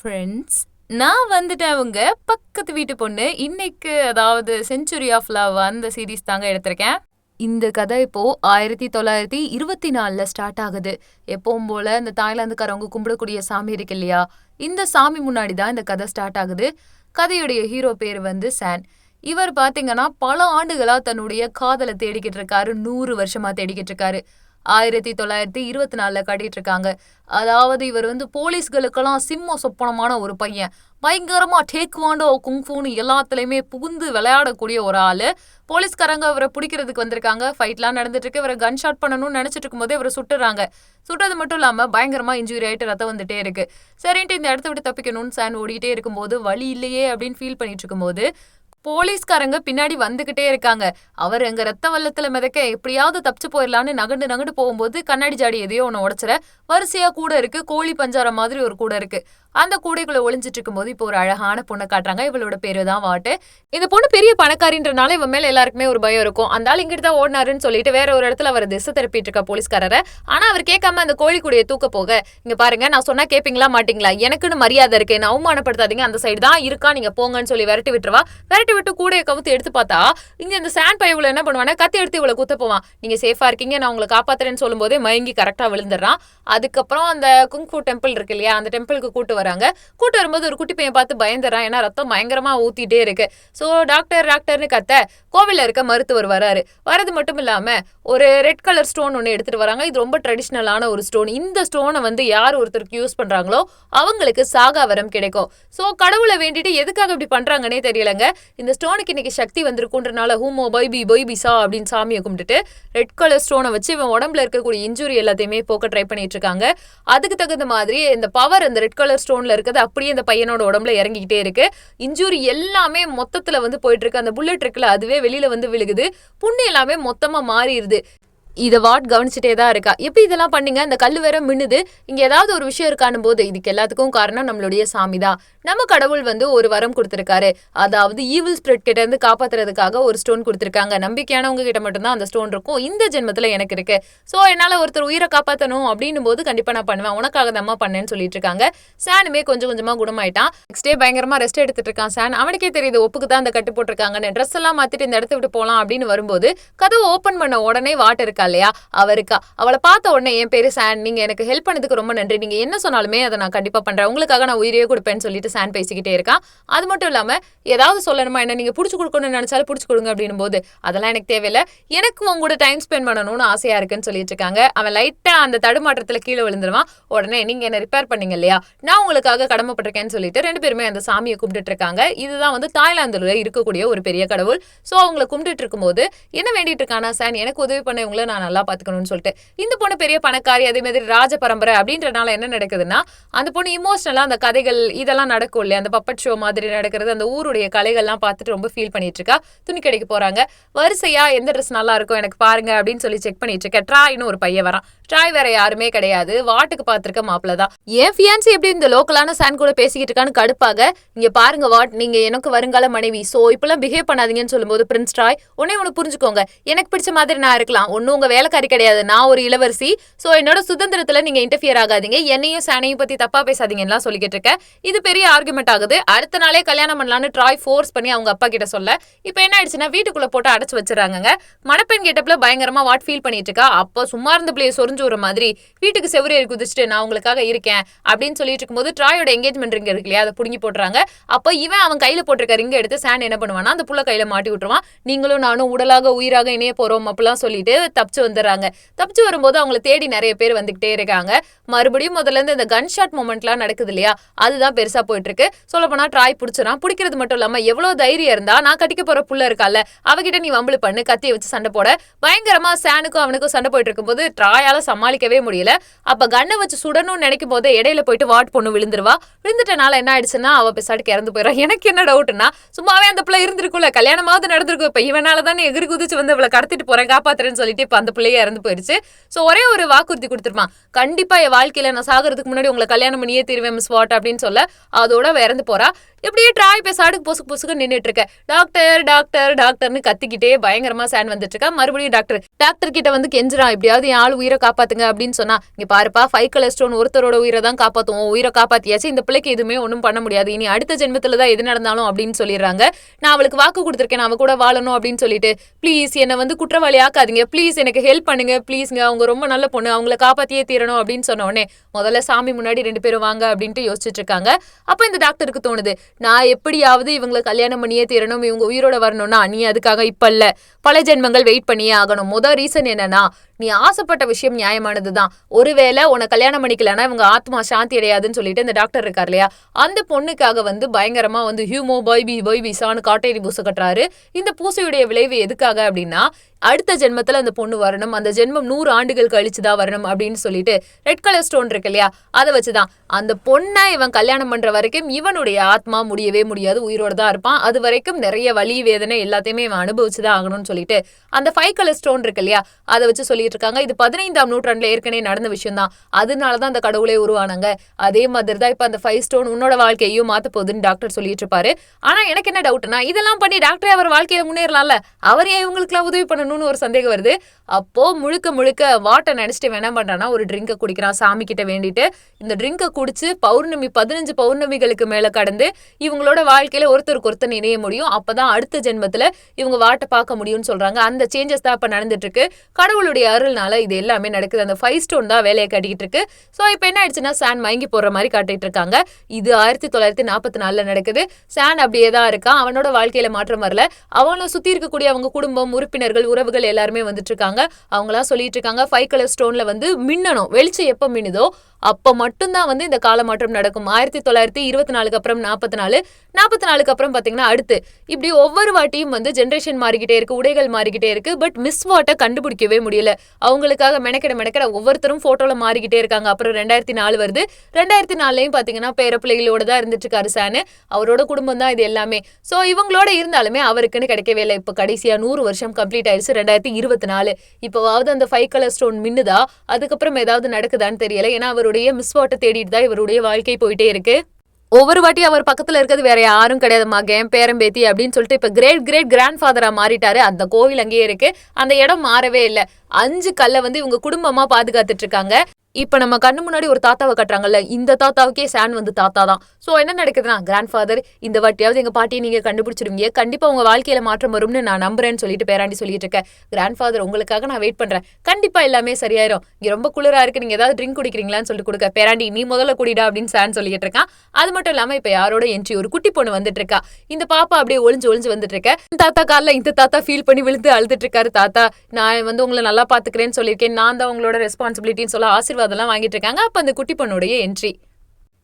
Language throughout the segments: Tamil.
ஃப்ரெண்ட்ஸ் நான் வந்துட்டேன் அவங்க. பக்கத்து வீட்டு பொண்ணு. இன்னைக்கு அதாவது செஞ்சுரி ஆஃப் லவ் அந்த சீரீஸ் தாங்க எடுத்திருக்கேன். இந்த கதை இப்போ ஆயிரத்தி தொள்ளாயிரத்தி இருபத்தி நாலில் ஸ்டார்ட் ஆகுது. எப்பவும் போல இந்த தாய்லாந்துக்காரவங்க கும்பிடக்கூடிய சாமி இருக்கு இல்லையா? இந்த சாமி முன்னாடி தான் இந்த கதை ஸ்டார்ட் ஆகுது. கதையுடைய ஹீரோ பேர் வந்து சான் இவர் பார்த்தீங்கன்னா பல ஆண்டுகளா தன்னுடைய காதலை தேடிக்கிட்டு இருக்காரு. நூறு வருஷமா தேடிக்கிட்டு இருக்காரு. ஆயிரத்தி தொள்ளாயிரத்தி இருபத்தி நாலில் கட்டிட்டு இருக்காங்க அதாவது இவர் வந்து போலீஸ்களுக்கெல்லாம் சிம்ம சொப்பனமான ஒரு பையன். பயங்கரமாக டேக்வாண்டோ குங்ஃபூன்னு எல்லாத்துலேயுமே புகுந்து விளையாடக்கூடிய ஒரு ஆள். போலீஸ்காரங்க அவரை பிடிக்கிறதுக்கு வந்திருக்காங்க. ஃபைட்லாம் நடந்துட்டு இருக்கு இவரை கன் ஷாட் பண்ணணும்னு நினச்சிட்டு இருக்கும்போதே இவரை சுட்டுறாங்க. சுட்டது மட்டும் இல்லாமல் பயங்கரமாக இன்ஜுரி ஆகிட்டு ரத்தம் வந்துட்டே இருக்கு. சரின்ட்டு இந்த இடத்த விட்டு தப்பிக்கணும்னு சான் ஓடிக்கிட்டே இருக்கும்போது வழி இல்லையே அப்படின்னு ஃபீல் பண்ணிட்டு இருக்கும்போது போலீஸ்காரங்க பின்னாடி வந்துகிட்டே இருக்காங்க. அவர் எங்க ரத்த வல்லத்துல மிதக்க எப்படியாவது தப்பிச்சு போயிடலான்னு நகண்டு நகண்டு போகும்போது கண்ணாடி ஜாடி எதையோ ஒன்று உடச்சிட வரிசையா கூட இருக்கு. கோழி பஞ்சாரம் மாதிரி ஒரு கூட இருக்கு. அந்த கூடைக்குள்ள ஒளிஞ்சிட்டு இருக்கும்போது இப்போ ஒரு அழகான பொண்ணை காட்டுறாங்க. இவளோட பேரு தான் வாட்டு. இந்த பொண்ணு பெரிய பணக்காரின்றனால இவன் மேல எல்லாருக்குமே ஒரு பயம் இருக்கும். அந்த ஆள் இங்கிட்டு தான் ஓடினாருன்னு சொல்லிட்டு வேற ஒரு இடத்துல அவர் திசை திருப்பிட்டு இருக்க போலீஸ்காரரை. ஆனா அவர் கேட்காம அந்த கோழி கூடைய தூக்க போக இங்க பாருங்க நான் சொன்னா கேப்பீங்களா மாட்டீங்களா? எனக்குன்னு மரியாதை இருக்கு. என்ன அவமானப்படுத்தாதீங்க. அந்த சைடு தான் இருக்கா. நீங்க போங்கன்னு சொல்லி விரட்டி விட்டுருவா. விரட்டி விட்டு கூடையை கவுத்து எடுத்து பார்த்தா இங்க இந்த சாண்ட் பையவுல என்ன பண்ணுவானா கத்தி எடுத்து இவ்வளவு குத்த போவான். நீங்க சேஃபா இருக்கீங்க நான் உங்களை காப்பாத்துறேன்னு சொல்லும் போதே மயங்கி கரெக்டா விழுந்துடுறான். அதுக்கப்புறம் அந்த குங்ஃபு டெம்பிள் இருக்கு இல்லையா அந்த டெம்பிளுக்கு கூட்டு வராங்க. கூட்டு வரும்போது ஒரு குட்டி பையன் பார்த்து பயந்துறான் ஏன்னா ரத்தம் பயங்கரமா ஊத்திட்டே இருக்கு. ஸோ டாக்டர் டாக்டர்னு கத்த கோவில்ல இருக்க மருத்துவர் வராரு. வரது மட்டும் இல்லாம ஒரு ரெட் கலர் ஸ்டோன் ஒன்று எடுத்துட்டு வராங்க. இது ரொம்ப ட்ரெடிஷ்னலான ஒரு ஸ்டோன் இந்த ஸ்டோனை வந்து யார் ஒருத்தருக்கு யூஸ் பண்றாங்களோ அவங்களுக்கு சாகா வரம் கிடைக்கும். ஸோ கடவுளை வேண்டிட்டு எதுக்காக இப்படி பண்றாங்கன்னே தெரியலங்க. இந்த ஸ்டோனுக்கு இன்னைக்கு சக்தி வந்திருக்குன்றனால ஹூமோ பைபி பைபிசா அப்படின்னு சாமியை கும்பிட்டுட்டு ரெட் கலர் ஸ்டோனை வச்சு இவன் உடம்புல இருக்கக்கூடிய இன்ஜுரி எல்லாத்தையுமே போக்க ட்ரை பண்ணிட்டு இருக்காங்க. அதுக்கு தகுந்த மாதிரி இந்த பவர் அந்த ரெட் கலர் ஸ்டோன்ல இருக்கிறது அப்படியே இந்த பையனோட உடம்புல இறங்கிக்கிட்டே இருக்கு. இன்ஜுரி எல்லாமே மொத்தத்துல வந்து போயிட்டு இருக்கு. அந்த புல்லட் இருக்குல்ல அதுவே வெளியில வந்து விழுகுது. புண்ணு எல்லாமே மொத்தமா மாறிடுது. இதை வாட் கவனிச்சுட்டே தான் இருக்கா. எப்படி இதெல்லாம் பண்ணீங்க? அந்த கல் வேற மின்னுது. இங்கே ஏதாவது ஒரு விஷயம் இருக்கானும் போது இதுக்கு எல்லாத்துக்கும் காரணம் நம்மளுடைய சாமி தான். நம்ம கடவுள் வந்து ஒரு வரம் கொடுத்துருக்காரு. அதாவது ஈவில் ஸ்பிரிட் கிட்ட இருந்து காப்பாத்துறதுக்காக ஒரு ஸ்டோன் கொடுத்துருக்காங்க. நம்பிக்கையானவங்க கிட்ட மட்டும்தான் அந்த ஸ்டோன் இருக்கும். இந்த ஜென்மத்தில் எனக்கு இருக்கு. ஸோ என்னால் ஒருத்தர் உயிரை காப்பாற்றணும் அப்படின்னும் போது கண்டிப்பாக நான் பண்ணுவேன். உனக்காக தான் பண்ணேன்னு சொல்லிட்டு இருக்காங்க. சானுமே கொஞ்சம் கொஞ்சமாக குணமாயிட்டான். நெக்ஸ்ட் டே பயங்கரமாக ரெஸ்ட் எடுத்துட்டு இருக்கான் சான். அவனுக்கே தெரியுது ஒப்புக்கு தான் அந்த கட்டு போட்டிருக்காங்கன்னு. ட்ரெஸ் எல்லாம் மாற்றிட்டு இந்த இடத்த விட்டு போகலாம் அப்படின்னு வரும்போது கதவு ஓப்பன் பண்ண உடனே வாட்டர் இருக்கா இல்லையா? அவருக்கா அவளை பார்த்த உடனே என் பேர் சான். நீங்கள் எனக்கு ஹெல்ப் பண்ணதுக்கு ரொம்ப நன்றி. நீங்கள் என்ன சொன்னாலுமே அதை நான் கண்டிப்பாக பண்ணுறேன் உங்களுக்காக நான் உயிரையே கொடுப்பேன்னு சொல்லிட்டு சான் பேசிக்கிட்டே இருக்கான் அது மட்டும் இல்லாம ஏதாவது சொல்லணுமா? என்ன நீங்க புடிச்சு கொடுக்கணும்னு நினச்சாலும் புடிச்சு கொடுங்க அப்படின்னும் போது அதெல்லாம் எனக்கு தேவையில்லை. எனக்கு உங்களோட டைம் ஸ்பெண்ட் பண்ணணும்னு ஆசையாக இருக்குன்னு சொல்லிட்டு இருக்காங்க. அவன் லைட்டாக அந்த தடுமாற்றத்தில் கீழே விழுந்துருவான். உடனே நீங்க என்ன ரிப்பேர் பண்ணீங்க இல்லையா? நான் உங்களுக்காக கடமைப்பட்டிருக்கேன்னு சொல்லிட்டு ரெண்டு பேருமே அந்த சாமியை கும்பிட்டுட்டு இருக்காங்க. இதுதான் வந்து தாய்லாந்துல இருக்கக்கூடிய ஒரு பெரிய கடவுள். சோ அவங்கள கும்பிட்டுட்டு இருக்கும்போது என்ன வேண்டிட்டு இருக்கானா சான் எனக்கு உதவி பண்ண இவங்கள நான் நல்லா பாத்துக்கணும்னு சொல்லிட்டு. இந்த பொண்ணு பெரிய பணக்காரி அதே மாதிரி ராஜ பரம்பரை அப்படின்றனால என்ன நடக்குதுன்னா அந்த பொண்ணு இமோஷனலாக அந்த கதைகள் இதெல்லாம் நடக்கும் இல்லையா அந்த பப்பட் ஷோ மாதிரி நடக்கிறது அந்த ஊருடைய கலைகள்லாம் பார்த்துட்டு ரொம்ப ஃபீல் பண்ணிட்டு இருக்கா துணி கடைக்கு போறாங்க. வரிசையா எந்த ட்ரெஸ் நல்லா இருக்கும் எனக்கு பாருங்க அப்படின்னு சொல்லி செக் பண்ணிட்டு இருக்க ட்ராய்னு ஒரு பையன் வரான். ட்ராய் வேற யாருமே கிடையாது. வாட்டுக்கு பார்த்துருக்க மாப்பிள்ள தான். என் ஃபியான்சி எப்படி இந்த லோக்கலான சான் கூட பேசிக்கிட்டு இருக்கான்னு கடுப்பாக இங்க பாருங்க வாட் நீங்க எனக்கு வருங்கால மனைவி. சோ இப்பெல்லாம் பிஹேவ் பண்ணாதீங்கன்னு சொல்லும்போது பிரின்ஸ் ட்ராய் உன்னே ஒன்று புரிஞ்சுக்கோங்க. எனக்கு பிடிச்ச மாதிரி நான் இருக்கலாம். ஒன்னும் உங்க வேலைக்காரி கிடையாது. நான் ஒரு இளவரசி. சோ என்னோட சுதந்திரத்துல நீங்க இன்டர்ஃபியர் ஆகாதீங்க. என்னையும் சேனையும் பத்தி தப்பா பேசாதீங்கலாம் சொல்லிக்கிட்டு இருக்கேன். இது பெரிய ஆர்குமெண்ட் ஆகுது. அடுத்த நாளே கல்யாணம் பண்ணலான்னு ட்ராய் ஃபோர்ஸ் பண்ணி அவங்க அப்பா கிட்ட சொல்ல. இப்போ என்ன ஆயிடுச்சுன்னா வீட்டுக்குள்ள போட்டு அடைச்சு வச்சிருக்காங்க மணப்பெண் கேட்டப்ல பயங்கரமா வாட் ஃபீல் பண்ணிட்டு இருக்கா? அப்போ சும்மா இருந்த பிள்ளைய சொரிஞ்சு ஒரு மாதிரி வீட்டுக்கு செவ்வரேறி குதிச்சுட்டு நான் உங்களுக்காக இருக்கேன் அப்படின்னு சொல்லிட்டு இருக்கும்போது ட்ராயோட எங்கேஜ்மெண்ட் ரிங் இருக்கு இல்லையா? அதை புடுங்கி போட்டுறாங்க. அப்போ இவன் அவன் கையில போட்டிருக்க ரிங்க எடுத்து சாண்ட் என்ன பண்ணுவானா அந்த புள்ள கையில மாட்டி விட்டுருவான். நீங்களும் நானும் உடலாக உயிராக இணைய போறோம் அப்படிலாம் சொல்லிட்டு தப்பிச்சு வந்துடுறாங்க. தப்பிச்சு வரும்போது அவங்கள தேடி நிறைய பேர் வந்துகிட்டே இருக்காங்க. மறுபடியும் முதல்ல இருந்து இந்த கன் ஷாட் மூமெண்ட்லாம் நடக்குது இல்லையா? அதுதான் பெருசா போயிட்டு இருக்கு சொல்ல போனா ட்ராய் பிடிச்சிடான் பிடிக்கிறது மட்டும் இல்லாம எவ்வளவு தைரியம் இருந்தா நான் கட்டிக்க போற புள்ள இருக்கால அவகிட்ட நீ வம்பளு பண்ணு கத்தியை வச்சு சண்டை போட. பயங்கரமா சானுக்கும் அவனுக்கும் சண்டை போயிட்டு இருக்கும்போது ட்ராயால சமாளிக்கவே முடியல. அப்ப கண்ணை வச்சு சுடணும்னு நினைக்கும் போது இடையில போயிட்டு வாட் பொண்ணு விழுந்துருவா. விழுந்துட்டனால என்ன ஆயிடுச்சுன்னா அவ பெசாட்டுக்கு இறந்து போயிடும் எனக்கு என்ன டவுட்னா சும்மாவே அந்த பிள்ளை இருந்திருக்கும்ல கல்யாணமாவது நடந்திருக்கும். இப்ப இவனால தானே எகிரி குதிச்சு வந்து அவளை கடத்திட்டு போறேன் காப்பாத்துறேன்னு சொல்லிட்டு இப்ப அந்த பிள்ளையே இறந்து போயிருச்சு. சோ ஒரே ஒரு வாக்குறுதி கொடுத்துருப்பான் கண்டிப்பா என் வாழ்க்கையில நான் சாகிறதுக்கு முன்னாடி உங்களை கல்யாணம் பண்ணியே தீர்வேன் மிஸ் வாட் அப்படின்னு சொல்ல. அதோட இறந்து போறா. இப்படியே ட்ராய் பேசாடுக்கு பொசுக்கு பொசுக்கு நின்னுட்டு இருக்க. டாக்டர் டாக்டர் டாக்டர்னு கத்திக்கிட்டே பயங்கரமா சான் வந்துட்டு இருக்கா. மறுபடியும் டாக்டர் டாக்டர் கிட்ட வந்து கெஞ்சுறான் எப்படியாவது என் ஆள் உயிரை காப்பாத்துங்க அப்படின்னு சொன்னா இங்க பாருப்பா ஃபைவ் கலஸ்ட்ரோன் ஒருத்தரோட உயிரை தான் காப்பாத்துவோம். உயிரை காப்பாத்தியாச்சு. இந்த பிள்ளைக்கு எதுவுமே ஒன்றும் பண்ண முடியாது. இனி அடுத்த ஜென்மத்துல தான் எது நடந்தாலும் அப்படின்னு சொல்லிடுறாங்க. நான் அவளுக்கு வாக்கு கொடுத்துருக்கேன். அவ கூட வாழணும் அப்படின்னு சொல்லிட்டு ப்ளீஸ் என்னை வந்து குற்றவாளி ஆக்காதீங்க. ப்ளீஸ் எனக்கு ஹெல்ப் பண்ணுங்க. ப்ளீஸ்ங்க அவங்க ரொம்ப நல்ல பொண்ணு. அவங்கள காப்பாத்தியே தீரணும் அப்படின்னு சொன்ன உடனே முதல்ல சாமி முன்னாடி ரெண்டு பேரும் வாங்க அப்படின்ட்டு யோசிச்சுட்டு இருக்காங்க. அப்ப இந்த டாக்டருக்கு தோணுது நான் எப்படியாவது இவங்களை கல்யாணம் பண்ணியே தீரணும். இவங்க உயிரோட வரணும்னா நீ அதுக்காக இப்ப இல்ல. பல ஜென்மங்கள் வெயிட் பண்ணியே ஆகணும். முத ரீசன் என்னன்னா நீ ஆசைப்பட்ட விஷயம் நியாயமானது தான் ஒருவேளை உன கல்யாணம் பண்ணிக்கலன்னா இவங்க ஆத்மா சாந்தி அடையாதுன்னு சொல்லிட்டு இந்த டாக்டர் இருக்கார் இல்லையா? அந்த பொண்ணுக்காக வந்து பயங்கரமா வந்து ஹியூமோ பைபி பைபிசான்னு காட்டேரி பூசை கட்டுறாரு. இந்த பூசையுடைய விளைவு எதுக்காக அப்படின்னா அடுத்த ஜென்மத்துல அந்த பொண்ணு வரணும் அந்த ஜென்மம் நூறு ஆண்டுகள் கழிச்சு தான் வரணும் அப்படின்னு சொல்லிட்டு ரெட் கலர் ஸ்டோன் இருக்கு இல்லையா? அதை வச்சுதான். அந்த பொண்ணை இவன் கல்யாணம் பண்ற வரைக்கும் இவனுடைய ஆத்மா முடியவே முடியாது உயிரோட தான் இருப்பான். அது வரைக்கும் நிறைய வலி வேதனை எல்லாத்தையுமே இவன் அனுபவிச்சுதான் ஆகணும்னு சொல்லிட்டு அந்த ஃபைவ் கலர் ஸ்டோன் இருக்கு இல்லையா? அதை வச்சு சொல்லி சொல்லிட்டு இருக்காங்க இது பதினைந்தாம் நூற்றாண்டுல ஏற்கனவே நடந்த விஷயம் தான் அதனாலதான் அந்த கடவுளே உருவானாங்க. அதே மாதிரி தான் இப்ப அந்த ஃபைவ் ஸ்டோன் உன்னோட வாழ்க்கையையும் மாத்த போகுதுன்னு டாக்டர் சொல்லிட்டு இருப்பாரு ஆனா எனக்கு என்ன டவுட்னா இதெல்லாம் பண்ணி டாக்டரே அவர் வாழ்க்கையில முன்னேறலாம்ல? அவர் ஏன் இவங்களுக்குலாம் உதவி பண்ணணும்னு ஒரு சந்தேகம் வருது? அப்போ முழுக்க முழுக்க வாட்டை நினச்சிட்டு என்ன பண்றான்னா ஒரு ட்ரிங்கை குடிக்கிறான். சாமி கிட்ட வேண்டிட்டு இந்த ட்ரிங்கை குடிச்சு பௌர்ணமி பதினஞ்சு பௌர்ணமிகளுக்கு மேல கடந்து இவங்களோட வாழ்க்கையில ஒருத்தருக்கு ஒருத்தர் இணைய முடியும். அப்பதான் அடுத்த ஜென்மத்துல இவங்க வாட்டை பார்க்க முடியும்னு சொல்றாங்க. அந்த சேஞ்சஸ் தான் இப்ப நடந்துட்டு இருக்கு கடவுளுடைய அருள்னால இது எல்லாமே நடக்குது. அந்த ஃபைவ் ஸ்டோன் தான் வேலையை கட்டிக்கிட்டு இருக்கு. ஸோ இப்போ என்ன ஆயிடுச்சுன்னா சான் மயங்கி போடுற மாதிரி காட்டிட்டு இருக்காங்க. இது ஆயிரத்தி தொள்ளாயிரத்தி நாற்பத்தி நாலுல நடக்குது. சான் அப்படியே தான் இருக்கான். அவனோட வாழ்க்கையில மாற்றம் வரல. அவனை சுத்தி இருக்கக்கூடிய அவங்க குடும்பம் உறுப்பினர்கள் உறவுகள் எல்லாருமே வந்துட்டு இருக்காங்க. அவங்களாம் சொல்லிட்டு இருக்காங்க. ஃபைவ் கலர் ஸ்டோன்ல வந்து மின்னணும். வெளிச்சம் எப்போ மின்னுதோ அப்போ மட்டும்தான் வந்து இந்த கால மாற்றம் நடக்கும். ஆயிரத்தி தொள்ளாயிரத்தி இருபத்தி நாலுக்கு அப்புறம் நாற்பத்தி நாலு நாற்பத்தி நாலுக்கு அப்புறம் பார்த்தீங்கன்னா அடுத்து. இப்படி ஒவ்வொரு வாட்டியும் வந்து ஜென்ரேஷன் மாறிக்கிட்டே இருக்கு உடைகள் மாறிக்கிட்டே இருக்கு பட் மிஸ் வாட்டை கண்டுபிடிக்கவே முடியல. அவங்களுக்காக மெனக்கிட மெனக்கிட ஒவ்வொருத்தரும் ஃபோட்டோவில் மாறிக்கிட்டே இருக்காங்க. அப்புறம் ரெண்டாயிரத்தி நாலு வருது. ரெண்டாயிரத்தி நாலுலையும் பார்த்தீங்கன்னா பேர பிள்ளைகளோட தான் இருந்துட்டு இருக்காரு சானு அவரோட குடும்பம் தான் இது எல்லாமே. ஸோ இவங்களோட இருந்தாலுமே அவருக்குன்னு கிடைக்கவே இல்லை. இப்போ கடைசியாக நூறு வருஷம் கம்ப்ளீட் ஆயிடுச்சு ரெண்டாயிரத்தி இருபத்தி நாலு. இப்போவாவது அந்த ஃபைவ் கலர் ஸ்டோன் மின்னுதா? அதுக்கப்புறம் ஏதாவது நடக்குதான்னு தெரியல. ஏன்னா அவருடைய மிஸ் வாட்டை தேடிட்டு தான் இவருடைய வாழ்க்கை போயிட்டே இருக்கு. ஒவ்வொரு வாட்டி அவர் பக்கத்துல இருக்கிறது வேற யாரும் கிடையாது மகன் பேரம்பேத்தி அப்படின்னு சொல்லிட்டு இப்ப கிரேட் கிரேட் கிராண்ட் ஃபாதரா மாறிட்டாரு. அந்த கோவில் அங்கேயே இருக்கு. அந்த இடம் மாறவே இல்லை. அஞ்சு கல்லை வந்து இவங்க குடும்பமா பாதுகாத்துட்டு இருக்காங்க. இப்ப நம்ம கண்ணு முன்னாடி ஒரு தாத்தாவை கட்டுறாங்கல்ல இந்த தாத்தாவுக்கே சான் வந்து தாத்தா தான். சோ என்ன நடக்குதுன்னா கிராண்ட் ஃபாதர் இந்த வாட்டியாவது எங்க பாட்டியை நீங்க கண்டுபிடிச்சிருவீங்க கண்டிப்பா உங்க வாழ்க்கையில மாற்றம் வரும்னு நான் நம்புறேன்னு சொல்லிட்டு பேராண்டி சொல்லிட்டு இருக்கேன். கிராண்ட் ஃபாதர் உங்களுக்காக நான் வெயிட் பண்றேன். கண்டிப்பா எல்லாமே சரியாயிரும். இங்க ரொம்ப குளிரா இருக்கு. நீங்க ஏதாவது ட்ரிங்க் குடிக்கிறீங்களான்னு சொல்லிட்டு கொடுக்க பேராண்டி நீ முதல்ல குடிடா அப்படின்னு சான் சொல்லிட்டு இருக்கான். அது மட்டும் இல்லாம இப்ப யாரோட என்ட்ரி ஒரு குட்டி பொண்ணு வந்துட்டு இருக்கா. இந்த பாப்பா அப்படியே ஒளிஞ்சு ஒளிஞ்சு வந்துட்டு இருக்க. தாத்தா கார்ல இந்த தாத்தா ஃபீல் பண்ணி விழுந்து அழுதுட்டு இருக்காரு தாத்தா. நான் வந்து உங்களை நல்லா பாத்துக்கிறேன்னு சொல்லியிருக்கேன். நான் தான் உங்களோட ரெஸ்பான்சிபிலிட்டின்னு சொல்ல ஆசீர்வாதம்லாம் வாங்கிட்டு இருக்காங்க. அப்ப அந்த குட்டி பொண்ணுடைய என்ட்ரி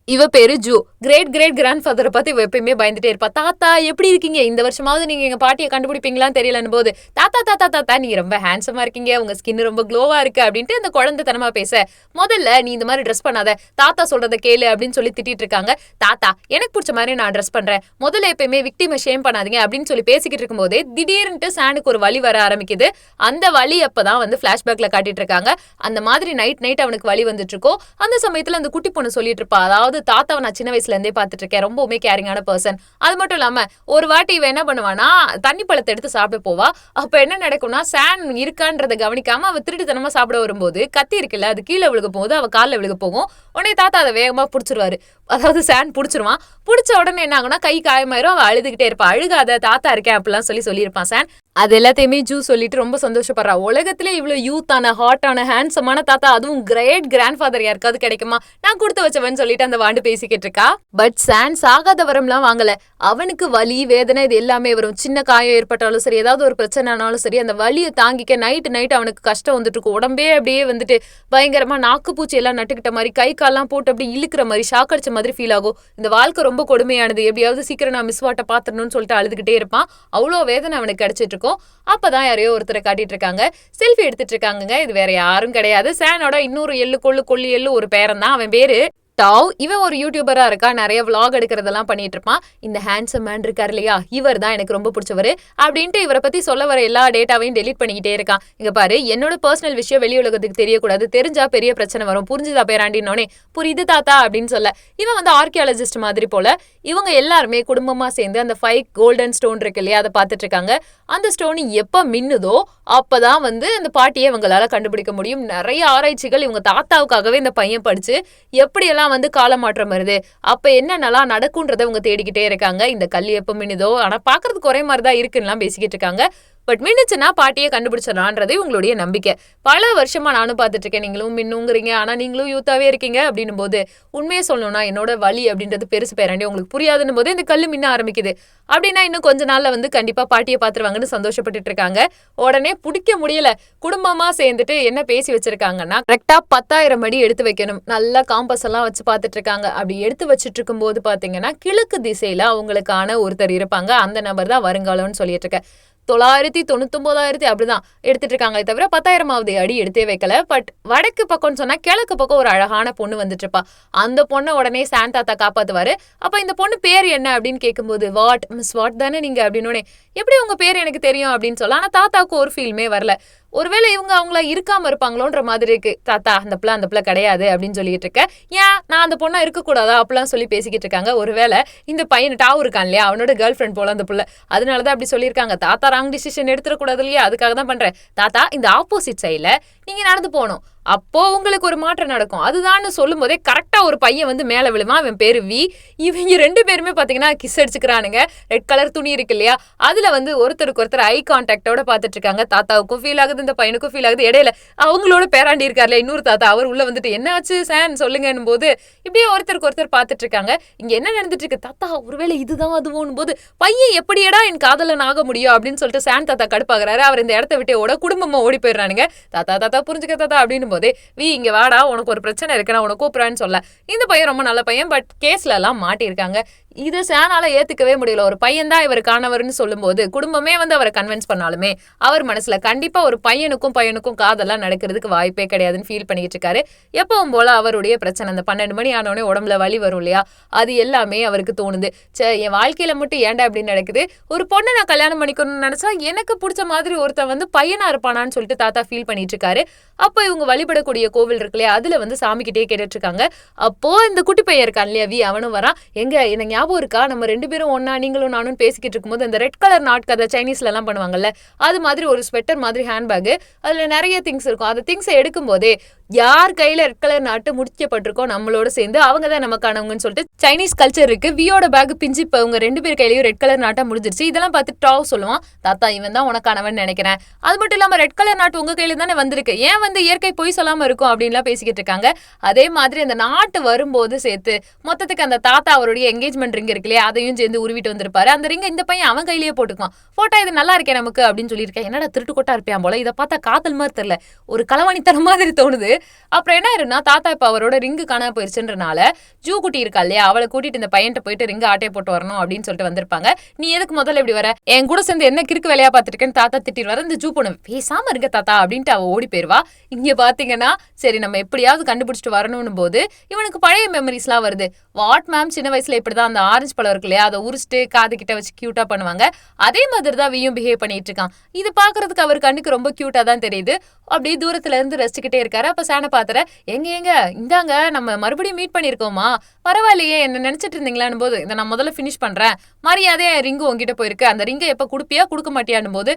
இவ பேரு ஜூ. கிரேட் கிரேட் கிராண்ட் ஃபாதரை பார்த்து இவ எப்பயுமே பயந்துட்டே இருப்பா. தாத்தா எப்படி இருக்கீங்க? இந்த வருஷமாவது நீங்க எங்க பாட்டியை கண்டுபிடிப்பீங்களான்னு தெரியலன்னு போது தாத்தா தாத்தா தாத்தா நீங்க ரொம்ப ஹேண்ட்ஸமா இருக்கீங்க. உங்க ஸ்கின் ரொம்ப க்ளோவா இருக்கு. அப்படின்ட்டு அந்த குழந்தைத்தனமா பேச முதல்ல நீ இந்த மாதிரி ட்ரெஸ் பண்ணாத. தாத்தா சொல்றத கேளு. அப்படின்னு சொல்லி திட்டிட்டு இருக்காங்க. தாத்தா எனக்கு பிடிச்ச மாதிரி நான் ட்ரெஸ் பண்றேன். முதல்ல எப்பயுமே விக்டிமை ஷேம் பண்ணாதீங்க. அப்படின்னு சொல்லி பேசிக்கிட்டு இருக்கும்போதே திடீர்னுட்டு சானுக்கு ஒரு வழி வர ஆரம்பிக்குது. அந்த வழி அப்பதான் வந்து பிளாஷ்பேக்ல காட்டிட்டு இருக்காங்க. அந்த மாதிரி நைட் நைட் அவனுக்கு வழி வந்துட்டு இருக்கோ அந்த சமயத்துல அந்த குட்டி பொண்ணு சொல்லிட்டு இருப்பா. அதாவது தாத்தாவை நான் சின்ன வயசுல இருந்தே பார்த்துட்டு இருக்கேன் ரொம்பவுமே கேரிங்கான பர்சன் அது மட்டும் இல்லாம ஒரு வாட்டி இவன் என்ன பண்ணுவானா தண்ணி பழத்தை எடுத்து சாப்பிட போவா. அப்ப என்ன நடக்கும்னா சேன் இருக்கான்றத கவனிக்காம அவ திருட்டுத்தனமா சாப்பிட வரும்போது கத்தி இருக்குல்ல அது கீழே விழுக போகுது அவ காலில் விழுக போகும். உடனே தாத்தா அதை வேகமா பிடிச்சிருவாரு. அதாவது சேன் புடிச்சிருவான். புடிச்ச உடனே என்ன ஆகும்னா கை காயமாயிரும். அவ அழுதுகிட்டே இருப்பா. அழுகாத தாத்தா இருக்கேன் அப்படிலாம் சொல்லி சொல்லியிருப்பான் சான் அது எல்லாத்தையுமே ஜூ சொல்லிட்டு ரொம்ப சந்தோஷப்படுறா. உலகத்திலே இவ்வளவு யூத்தான ஹாட்டான ஹேண்ட்ஸமான தாத்தா அதுவும் கிரேட் கிராண்ட் ஃபாதர் யாருக்காவது கிடைக்குமா? நான் கொடுத்து வச்சவன் சொல்லிட்டு அந்த வாண்டு பேசிக்கிட்டு இருக்கா பட் சான்ஸ் ஆகாத வரம்லாம் வாங்கல. அவனுக்கு வலி வேதனை இது எல்லாமே வரும். சின்ன காயம் ஏற்பட்டாலும் சரி ஏதாவது ஒரு பிரச்சனை ஆனாலும் சரி அந்த வலியை தாங்கிக்க நைட்டு நைட் அவனுக்கு கஷ்டம் வந்துட்டு இருக்கும் உடம்பே அப்படியே வந்துட்டு பயங்கரமா நாக்கு பூச்சி எல்லாம் நட்டுக்கிட்ட மாதிரி கை கால்லாம் போட்டு அப்படி இழுக்கிற மாதிரி ஷாக் அடிச்ச மாதிரி ஃபீல் ஆகும். இந்த வாழ்க்கை ரொம்ப கொடுமையானது. எப்படியாவது சீக்கிரம் நான் மிஸ் வாட்டை பாத்திரணும்னு சொல்லிட்டு அழுதுகிட்டே இருப்பான். அவ்வளோ வேதனை அவனுக்கு கிடைச்சிட்டு இருக்கும் அப்பதான் யாரையோ ஒருத்தரை காட்டிட்டு இருக்காங்க செல்ஃபி எடுத்துட்டு இருக்காங்க இது வேற யாரும் கிடையாது. சேனோட இன்னொரு எள்ளு கொள்ளு கொள்ளு எள்ளு ஒரு பேரன் தான். அவன் பேரு டாவ். இவன் ஒரு யூடியூபரா இருக்கா நிறைய விளாக் எடுக்கிறதெல்லாம் பண்ணிட்டு இருப்பான் இந்த ஹேண்ட்ஸம் மேன் இருக்கார் இல்லையா இவர் தான் எனக்கு ரொம்ப பிடிச்சவர் அப்படின்ட்டு இவரை பத்தி சொல்ல வர எல்லா டேட்டாவையும் டெலிட் பண்ணிக்கிட்டே இருக்கான். இங்க பாரு என்னோட பர்சனல் விஷயம் வெளி உலகத்துக்கு தெரியக்கூடாது. தெரிஞ்சா பெரிய பிரச்சனை வரும். புரிஞ்சுதா பேராண்டினோனே? புரியுது தாத்தா அப்படின்னு சொல்ல. இவன் வந்து ஆர்கியாலஜிஸ்ட் மாதிரி போல. இவங்க எல்லாருமே குடும்பமா சேர்ந்து அந்த ஃபைவ் கோல்டன் ஸ்டோன் இருக்கு இல்லையா அதை பார்த்துட்டு இருக்காங்க அந்த ஸ்டோன் எப்ப மின்னுதோ அப்பதான் வந்து அந்த பாட்டியை இவங்களால கண்டுபிடிக்க முடியும். நிறைய ஆராய்ச்சிகள் இவங்க தாத்தாவுக்காகவே இந்த பையன் படிச்சு எப்படியெல்லாம் வந்து காலமாற்றம் வருது. அப்ப என்னென்னலாம் நடக்குன்றதை அவங்க தேடிக்கிட்டே இருக்காங்க. இந்த கல் எப்ப மின்னுதோ ஆனா பாக்குறதுக்கு ஒரே மாதிரி தான் இருக்குன்னுலாம் பேசிக்கிட்டு இருக்காங்க. பட் மின்னுச்சுன்னா பாட்டியை கண்டுபிடிச்சிடலான்றதே உங்களுடைய நம்பிக்கை. பல வருஷமா நானும் பார்த்துட்டு இருக்கேன் நீங்களும் மின்னுங்கிறீங்க. ஆனா நீங்களும் யூத்தாவே இருக்கீங்க அப்படின்னும் போது உண்மையை சொல்லணும்னா என்னோட வலி அப்படின்றது பெருசு பேராண்டி உங்களுக்கு புரியாதுன்னு போது இந்த கல் மின்ன ஆரம்பிக்குது. அப்படின்னா இன்னும் கொஞ்ச நாள்ல வந்து கண்டிப்பா பாட்டியை பாத்துருவாங்கன்னு சந்தோஷப்பட்டுட்டு இருக்காங்க உடனே பிடிக்க முடியல. குடும்பமா சேர்ந்துட்டு என்ன பேசி வச்சிருக்காங்கன்னா கரெக்டா பத்தாயிரம் அடி எடுத்து வைக்கணும். நல்லா காம்பஸ் எல்லாம் வச்சு பார்த்துட்டு இருக்காங்க அப்படி எடுத்து வச்சுட்டு இருக்கும் போது பாத்தீங்கன்னா கிழக்கு திசையில அவங்களுக்கான ஒருத்தர் இருப்பாங்க. அந்த நபர் தான் வருங்காலம்னு சொல்லிட்டு இருக்கேன் தொள்ளாயிரத்தி தொண்ணூத்தொம்போதாயிரத்தி அப்படிதான் எடுத்துட்டு இருக்காங்களே தவிர பத்தாயிரமாவது அடி எடுத்தே வைக்கல. பட் வடக்கு பக்கம்னு சொன்னா கிழக்கு பக்கம் ஒரு அழகான பொண்ணு வந்துட்டு இருப்பா அந்த பொண்ணை உடனே சாண்டாத்தா காப்பாத்துவாரு. அப்ப இந்த பொண்ணு பேர் என்ன அப்படின்னு கேட்கும்போது வாட் மிஸ் வாட் தானே நீங்க? அப்படின்னு எப்படி உங்க பேர் எனக்கு தெரியும்? அப்படின்னு சொல்ல ஆனா தாத்தாவுக்கு ஒரு ஃபீல்மே வரல. ஒருவேளை இவங்க அவங்கள இருக்காம இருப்பாங்களோன்ற மாதிரி இருக்கு. தாத்தா அந்த பிள்ளை அந்த பிள்ளை கிடையாது அப்படின்னு சொல்லிட்டு இருக்க. ஏன்? நான் அந்த பொண்ணா இருக்கக்கூடாதா? அப்படிலாம் சொல்லி பேசிக்கிட்டு இருக்காங்க. ஒருவேளை இந்த பையன் டாவ் இருக்கான் இல்லையா? அவனோட கேர்ள் ஃப்ரெண்ட் போல அந்த பிள்ளை. அதனாலதான் அப்படி சொல்லியிருக்காங்க. தாத்தா ராங் டிசிஷன் எடுத்துடக்கூடாது இல்லையா? அதுக்காக தான் பண்றேன். தாத்தா இந்த ஆப்போசிட் சைட்ல நீங்க நடந்து போகணும். அப்போ உங்களுக்கு ஒரு மாற்றம் நடக்கும். அதுதான்னு சொல்லும் போதே கரெக்டா ஒரு பையன் வந்து மேல விழுவான். அவன் பேரு வி. இவங்க ரெண்டு பேருமே பாத்தீங்கன்னா கிஸ் அடிச்சுக்கிறானுங்க. ரெட் கலர் துணி இருக்கு இல்லையா? அதுல வந்து ஒருத்தருக்கு ஒருத்தர் ஐ கான்டாக்டோட பாத்துட்டு இருக்காங்க தாத்தாவுக்கும் ஃபீல் ஆகுது இந்த பையனுக்கும் ஃபீல் ஆகுது. இடையில அவங்களோட பேராண்டி இருக்கார்ல இன்னொரு தாத்தா. அவர் உள்ள வந்துட்டு என்னாச்சு சான்? சொல்லுங்கன்னு போது இப்படியே ஒருத்தருக்கு ஒருத்தர் பாத்துட்டு இருக்காங்க இங்க என்ன நடந்துட்டு இருக்கு தாத்தா ஒருவேளை இதுதான் அதுவும் போது பையன் எப்படியடா என் காதலன் ஆக முடியும்? அப்படின்னு சொல்லிட்டு சான் தாத்தா கடுப்பாகிறாரு. அவர் இந்த இடத்த விட்டு ஓட குடும்பமா ஓடி போயிடுறானுங்க. தாத்தா தாத்தா புரிஞ்சுக்க தாத்தா அப்படின்னு போதே வி இங்க வாடா உனக்கு ஒரு பிரச்சனை இருக்கு நான் உனக்கு கூப்பிடுறேன்னு சொல்ல. இந்த பையன் ரொம்ப நல்ல பையன் பட் கேஸ்ல எல்லாம் மாட்டியிருக்காங்க. இது சேனால ஏத்துக்கவே முடியல. ஒரு பையன் தான் இவர் காணவர்னு சொல்லும்போது குடும்பமே வந்து அவரை கன்வின்ஸ் பண்ணாலுமே அவர் மனசுல கண்டிப்பா ஒரு பையனுக்கும் பையனுக்கும் காதெல்லாம் நடக்கிறதுக்கு வாய்ப்பே கிடையாதுன்னு ஃபீல் பண்ணிட்டு இருக்காரு எப்பவும் போல அவருடைய பிரச்சனை அந்த பன்னெண்டு மணி ஆனோடனே உடம்புல வலி வரும் இல்லையா? அது எல்லாமே அவருக்கு தோணுது. சே என் வாழ்க்கையில மட்டும் ஏன்டா இப்படி நடக்குது? ஒரு பொண்ணை நான் கல்யாணம் பண்ணிக்கணும்னு நினைச்சா எனக்கு பிடிச்ச மாதிரி ஒருத்தன் வந்து பையனா இருப்பானான்னு சொல்லிட்டு தாத்தா ஃபீல் பண்ணிட்டு இருக்காரு அப்போ இவங்க வழிபடக்கூடிய கோவில் இருக்கு இல்லையா? அதுல வந்து சாமி கிட்டே கேட்டுட்டு இருக்காங்க அப்போ இந்த குட்டி பையன் இருக்கான் இல்லையா? வி அவனும் வரான். எங்க என்ன ஞாபகம் இருக்கா? நம்ம ரெண்டு பேரும் ஒன்னா நீங்களும் நானும் பேசிக்கிட்டு இருக்கும்போது அந்த ரெட் கலர் நாட்கதை சைனீஸ்ல எல்லாம் பண்ணுவாங்கல்ல அது மாதிரி ஒரு ஸ்வெட்டர் மாதிரி ஹேண்ட்பேக் அதுல நிறைய திங்ஸ் இருக்கும். அந்த திங்ஸை எடுக்கும் போதே யார் கையில ரெட் கலர் நாட்டு முடிக்கப்பட்டிருக்கோ நம்மளோட சேர்ந்து அவங்க தான் நமக்கானவங்கன்னு சொல்லிட்டு சைனீஸ் கல்ச்சர் இருக்கு. வியோட பேக் பிஞ்சு இப்ப அவங்க ரெண்டு பேர் கையிலயும் ரெட் கலர் நாட்டா முடிஞ்சிருச்சு. இதெல்லாம் பார்த்து டாவ் சொல்லுவான் தாத்தா இவன் தான் உனக்கானவன் நினைக்கிறேன். அது மட்டும் இல்லாம ரெட் கலர் நாட்டு உங்க கையில தானே வந்திருக்கு. ஏன் வந்து இயற்கை பொய் சொல்லாம இருக்கும் அப்படின்லாம் பேசிக்கிட்டு இருக்காங்க. அதே மாதிரி அந்த நாட்டு வரும்போது சேர்த்து மொத்தத்துக்கு அந்த தாத்தா அவருடைய என்கேஜ்மெண்ட் ரிங் இருக்கு இல்லையா? அதையும் சேர்ந்து உருவிட்டு வந்திருப்பாரு. அந்த ரிங்கை இந்த பையன் அவன் கையிலேயே போட்டுக்குவான். போட்டா இது நல்லா இருக்கே நமக்கு அப்படின்னு சொல்லியிருக்கேன். என்னடா திருட்டு கொட்டா இருப்பியான் போல? இதை பார்த்தா காதல் மாதிரி தெரியல. ஒரு களவாணித்தனம் மாதிரி தோணுது. அப்புறம் என்ன ஆயிருன்னா தாத்தா இப்போ அவரோட ரிங்கு காணாம போயிருச்சுன்றனால ஜூ குட்டி இருக்கா இல்லையா? அவளை கூட்டிட்டு இந்த பையன்ட்ட போயிட்டு ரிங்கு ஆட்டையை போட்டு வரணும் அப்படின்னு சொல்லிட்டு வந்திருப்பாங்க. நீ எதுக்கு முதல்ல இப்படி வர? என் கூட சேர்ந்து என்ன கிறுக்கு வேலையா பார்த்துருக்கேன்னு தாத்தா திட்டிடுவாரு இந்த ஜூ பொண்ணு பேசாம இருக்க தாத்தா அப்படின்ட்டு அவ ஓடி போயிருவா. இங்க பாத்தீங்கன்னா சரி நம்ம எப்படியாவது கண்டுபிடிச்சிட்டு வரணும்னு போது இவனுக்கு பழைய மெமரிஸ்லாம் வருது. வாட் மேம் சின்ன வயசுல இப்படிதான் அந்த ஆரஞ்சு பழம் இருக்கு இல்லையா அதை உரிச்சிட்டு காது கிட்ட வச்சு கியூட்டா பண்ணுவாங்க. அதே மாதிரி தான் வியும் பிஹேவ் பண்ணிட்டு இருக்கான். இது பாக்குறதுக்கு அவர் கண்ணுக்கு ரொம்ப கியூட்டா தான் தெரியுது. அப்படியே தூரத்துல இருந்து ரசிச்சுக்கிட்டே இருக்காரு. அப்ப சேனை பாத்திர எங்க எங்க இந்தாங்க நம்ம மறுபடியும் மீட் பண்ணிருக்கோமா? பரவாயில்லையே என்ன நினைச்சிட்டு இருந்தீங்களான்னு போது இதை நான் முதல்ல ஃபினிஷ் பண்றேன். மரியாதையா ரிங்கு உங்ககிட்ட போயிருக்கு. அந்த ரிங்கை எப்ப கொடுப்பியா கொடுக்க மாட்டியான்னு போது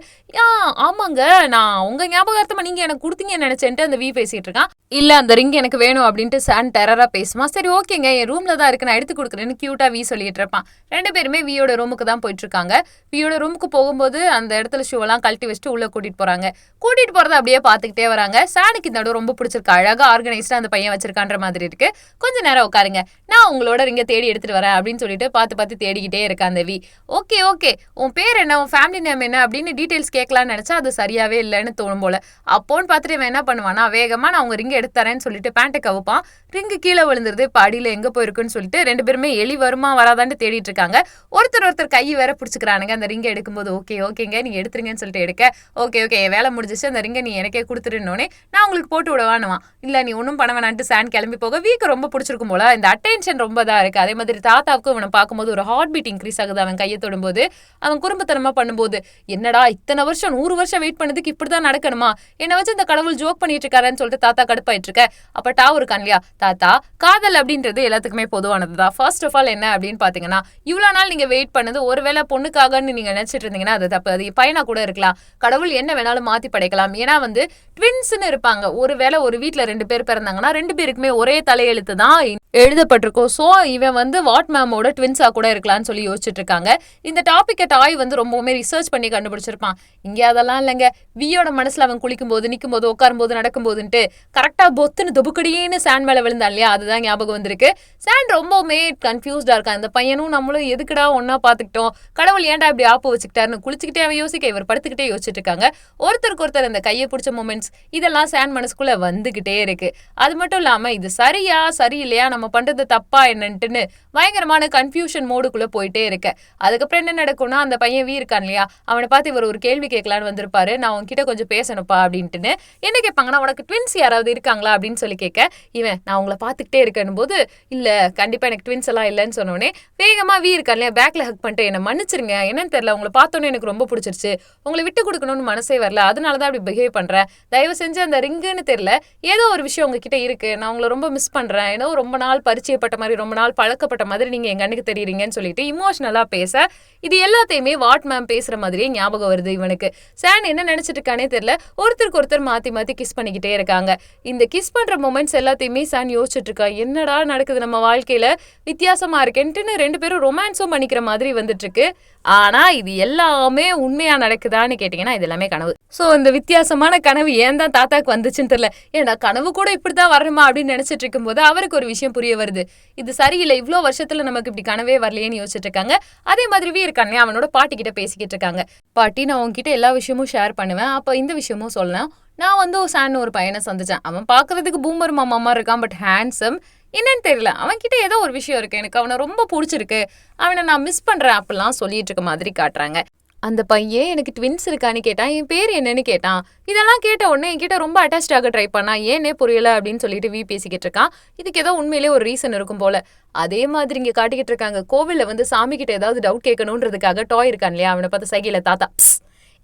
ஆமாங்க நான் உங்க ஞாபகார்த்தமா நீங்க எனக்கு கொடுத்தீங்கன்னு நினைச்சேன்ட்டு அந்த வி பேசிட்டு இருக்கான். இல்ல அந்த ரிங் எனக்கு வேணும் அப்படின்ட்டு சான் டெரரா பேசுமா. சரி ஓகேங்க என் ரூம்ல தான் இருக்கு. நான் எடுத்து கொடுக்குறேன்னு கியூட்டா வி சொல்லிட்டு இருப்பான். ரெண்டு பேருமே வியோட ரூமுக்கு தான் போயிட்டு இருக்காங்க. வியோட ரூமுக்கு போகும்போது அந்த இடத்துல ஷூ எல்லாம் கழட்டி வச்சுட்டு உள்ள கூட்டிட்டு போறாங்க. கூட்டிட்டு போறத அப்படியே பார்த்து பார்த்துக்கிட்டே வராங்க. சானுக்கு இந்த இடம் ரொம்ப பிடிச்சிருக்கு. அழகாக ஆர்கனைஸ்டாக அந்த பையன் வச்சிருக்கான்ற மாதிரி இருக்கு. கொஞ்ச நேரம் உட்காருங்க. நான் உங்களோட ரிங்க தேடி எடுத்துட்டு வரேன் அப்படின்னு சொல்லிட்டு பார்த்து பார்த்து தேடிக்கிட்டே இருக்கா அந்த வி. Okay okay. உன் பேர் என்ன? உன் ஃபேமிலி நேம் என்ன? அப்படின்னு டீட்டெயில்ஸ் கேட்கலாம்னு நினச்சா அது சரியாவே இல்லைன்னு தோணும் போல. அப்போன்னு பார்த்துட்டு இவன் என்ன பண்ணுவானா வேகமாக நான் உங்க ரிங்க எடுத்துறேன்னு சொல்லிட்டு பேண்ட்டை கவுப்பான். ரிங்கு கீழே விழுந்துருது. இப்போ எங்கே போயிருக்குன்னு சொல்லிட்டு ரெண்டு பேருமே எலி வருமா வராதான்னு தேடிட்டு இருக்காங்க. ஒருத்தர் ஒருத்தர் கை வேற பிடிச்சிக்கிறானுங்க. அந்த ரிங்கை எடுக்கும்போது ஓகே ஓகேங்க. நீ எடுத்துருங்கன்னு சொல்லிட்டு எடுக்க. Okay okay. வேலை முடிஞ்சிச்சு. அந்த ரிங்கை நீ எனக்கே கொடுத்துருன்னோடனே நான் உங்களுக்கு போட்டு விடவானுமா இல்லை நீ ஒன்றும் பண்ண வேணான்ட்டு சாண்ட் கிளம்பி போக வீக்கு ரொம்ப பிடிச்சிருக்கும் போல. இந்த அட்டென்ஷன் ரொம்ப தான் இருக்குது அதே மாதிரி தாத்தாவுக்கும் இவனை பார்க்கும்போது ஒரு ஹார்ட் பீட் இன்க்ரீஸ் ஆகுது அவன் கையை தொடும்போது. அவன் குடும்பத்தனமாக பண்ணும்போது என்னடா இத்தனை வருஷம் நூறு வருஷம் வெயிட் பண்ணதுக்கு இப்படி தான் நடக்கணுமா? என்னை வச்சு இந்த கடவுள் ஜோக் பண்ணிட்டு இருக்காருன்னு சொல்லிட்டு தாத்தா கடுப்பாயிட்டு இருக்க. அப்ப டாவ் இருக்கான் இல்லையா தாத்தா காதல் அப்படின்றது எல்லாத்துக்குமே பொதுவானது தான். ஃபர்ஸ்ட் ஆஃப் ஆல் என்ன அப்படின்னு பார்த்தீங்கன்னா இவ்வளோ நாள் நீங்கள் வெயிட் பண்ணது ஒருவேளை பொண்ணுக்காகன்னு நீங்கள் நினச்சிட்டு இருந்தீங்கன்னா அது தப்பு. அது பையனாக கூட இருக்கலாம். கடவுள் என்ன வேணாலும் மாற்றி படைக்கலாம். ஏன்னா வந்து ட்வின்ஸ்னு இருப்பாங்க. ஒருவேளை ஒரு வீட்ல ரெண்டு பேர் பிறந்தாங்கன்னா ரெண்டு பேருக்குமே ஒரே தலையெழுத்து தான் எழுதப்பட்டிருக்கும். ஸோ இவன் வந்து வாட் மேமோட ட்வின்ஸா கூட இருக்கலாம்னு சொல்லி யோசிச்சுட்டு இருக்காங்க இந்த டாப்பிக்கை டாய் வந்து ரொம்பவுமே ரிசர்ச் பண்ணி கண்டுபிடிச்சிருப்பான். இங்கே அதெல்லாம் இல்லைங்க. வியோட மனசுல அவன் குளிக்கும் போது நிற்கும் போது உட்காரும் நடக்கும் போதுன்ட்டு கரெக்டா பொத்துன்னு தொபுக்கடியேன்னு சாண்ட் மேல விழுந்தான் இல்லையா? அதுதான் ஞாபகம் வந்திருக்கு. சாண்ட் ரொம்பவுமே கன்ஃபியூஸ்டாக இருக்கான். இந்த பையனும் நம்மளும் எதுக்குடா ஒன்னா பாத்துக்கிட்டோம் கடவுள் ஏன்டா இப்படி ஆப்பு வச்சுக்கிட்டாருன்னு குளிச்சுக்கிட்டே அவன் யோசிக்க இவர் படுத்துக்கிட்டே யோசிச்சுட்டு இருக்காங்க ஒருத்தருக்கு ஒருத்தர் இந்த கையை பிடிச்ச மூமெண்ட்ஸ் இதெல்லாம் சேன் மனசுக்குள்ளே வந்துக்கிட்டே இருக்குது அது மட்டும் இல்லாமல் இது சரியா சரியில்லையா நம்ம பண்ணுறது தப்பா என்னன்ட்டுன்னு பயங்கரமான கன்ஃபியூஷன் மோடுக்குள்ளே போயிட்டே இருக்க. அதுக்கப்புறம் என்ன நடக்கும்னா அந்த பையன் வீ இருக்கான் இல்லையா? அவனை பார்த்து இவர் ஒரு கேள்வி கேட்கலான்னு வந்திருப்பாரு. நான் உன்கிட்ட கொஞ்சம் பேசணும்ப்பா அப்படின்ட்டுன்னு. என்ன கேட்பாங்கன்னா உனக்கு ட்வின்ஸ் யாராவது இருக்காங்களா அப்படின்னு சொல்லி கேட்க இவன் நான் உங்களை பார்த்துக்கிட்டே இருக்கேன் போது இல்லை கண்டிப்பாக எனக்கு ட்வின்ஸ் எல்லாம் இல்லைன்னு சொன்னோடனே வேகமாக வீ இருக்கான் இல்லையா பேக்கில் ஹக் பண்ணிட்டு என்ன மன்னிச்சிருங்க என்னன்னு தெரியல உங்களை பார்த்தோன்னே எனக்கு ரொம்ப பிடிச்சிருச்சு. உங்களை விட்டு கொடுக்கணும்னு மனசே வரல அதனால தான் அப்படி பிஹேவ் பண்ணுறேன் தயவு செஞ்சு அந்த ரிங்குன்னு தெரியல. ஏதோ ஒரு விஷயம் உங்ககிட்ட இருக்கு. நான் உங்களை ரொம்ப மிஸ் பண்றேன். ஏதோ ரொம்ப நாள் பரிச்சயப்பட்ட மாதிரி ரொம்ப நாள் பழக்கப்பட்ட மாதிரி நீங்க எங்க அண்ணுக்கு தெரியுறீங்கன்னு சொல்லிட்டு இமோஷனலா பேச இது எல்லாத்தையுமே வாட் மேம் பேசுற மாதிரியே ஞாபகம் வருது இவனுக்கு. சான் என்ன நினைச்சிட்டு இருக்கானே தெரியல. ஒருத்தருக்கு ஒருத்தர் மாத்தி மாத்தி கிஸ் பண்ணிக்கிட்டே இருக்காங்க. இந்த கிஸ் பண்ற மூமெண்ட்ஸ் எல்லாத்தையுமே சான் யோசிச்சுட்டு இருக்கா. என்னடா நடக்குது நம்ம வாழ்க்கையில? வித்தியாசமா இருக்கேன்ட்டுன்னு ரெண்டு பேரும் ரொமான்ஸும் பண்ணிக்கிற மாதிரி வந்துட்டு இருக்கு. ஆனா இது எல்லாமே உண்மையா நடக்குதான்னு கேட்டீங்கன்னா இது எல்லாமே கனவு. சோ இந்த வித்தியாசமான கனவு ஏன் தான் தாத்தாக்கு வந்துச்சுன்னு தெரியல. ஏன்னா கனவு கூட இப்படி தான் வரணுமா அப்படின்னு நினைச்சிட்டு இருக்கும்போது அவருக்கு ஒரு விஷயம் புரிய வருது. இது சரியில்லை இவ்வளோ வருஷத்துல நமக்கு இப்படி கனவே வரலையேன்னு யோசிச்சுட்டு இருக்காங்க. அதே மாதிரி வீ இருக்கானே அவனோட பாட்டி கிட்ட பேசிக்கிட்டு இருக்காங்க. பாட்டி நான் உங்ககிட்ட எல்லா விஷயமும் ஷேர் பண்ணுவேன். அப்போ இந்த விஷயமும் சொல்லலாம். நான் வந்து ஒரு சான் ஒரு பையனை சந்திச்சேன். அவன் பார்க்கறதுக்கு பூமர் மாமா இருக்கான் பட் ஹேண்ட்ஸம் என்னன்னு தெரியல. அவன்கிட்ட ஏதோ ஒரு விஷயம் இருக்கு. எனக்கு அவனை ரொம்ப பிடிச்சிருக்கு. அவனை நான் மிஸ் பண்றேன் அப்படிலாம் சொல்லிட்டு இருக்க மாதிரி காட்டுறாங்க. அந்த பையன் எனக்கு ட்வின்ஸ் இருக்கான்னு கேட்டான் என் பேர் என்னன்னு கேட்டான். இதெல்லாம் கேட்ட உடனே என்கிட்ட ரொம்ப அட்டாச் ஆக ட்ரை பண்ணா ஏனே புரியல? அப்படின்னு சொல்லிட்டு வி பேசிக்கிட்டு இருக்கான். இதுக்கு ஏதோ உண்மையிலே ஒரு ரீசன் இருக்கும் போல. அதே மாதிரி இங்க காட்டிக்கிட்டு இருக்காங்க. கோவில்ல வந்து சாமி கிட்ட ஏதாவது டவுட் கேட்கணுன்றதுக்காக டாய் இருக்கான் இல்லையா? அவனை பார்த்து சைக்கிள தாத்தா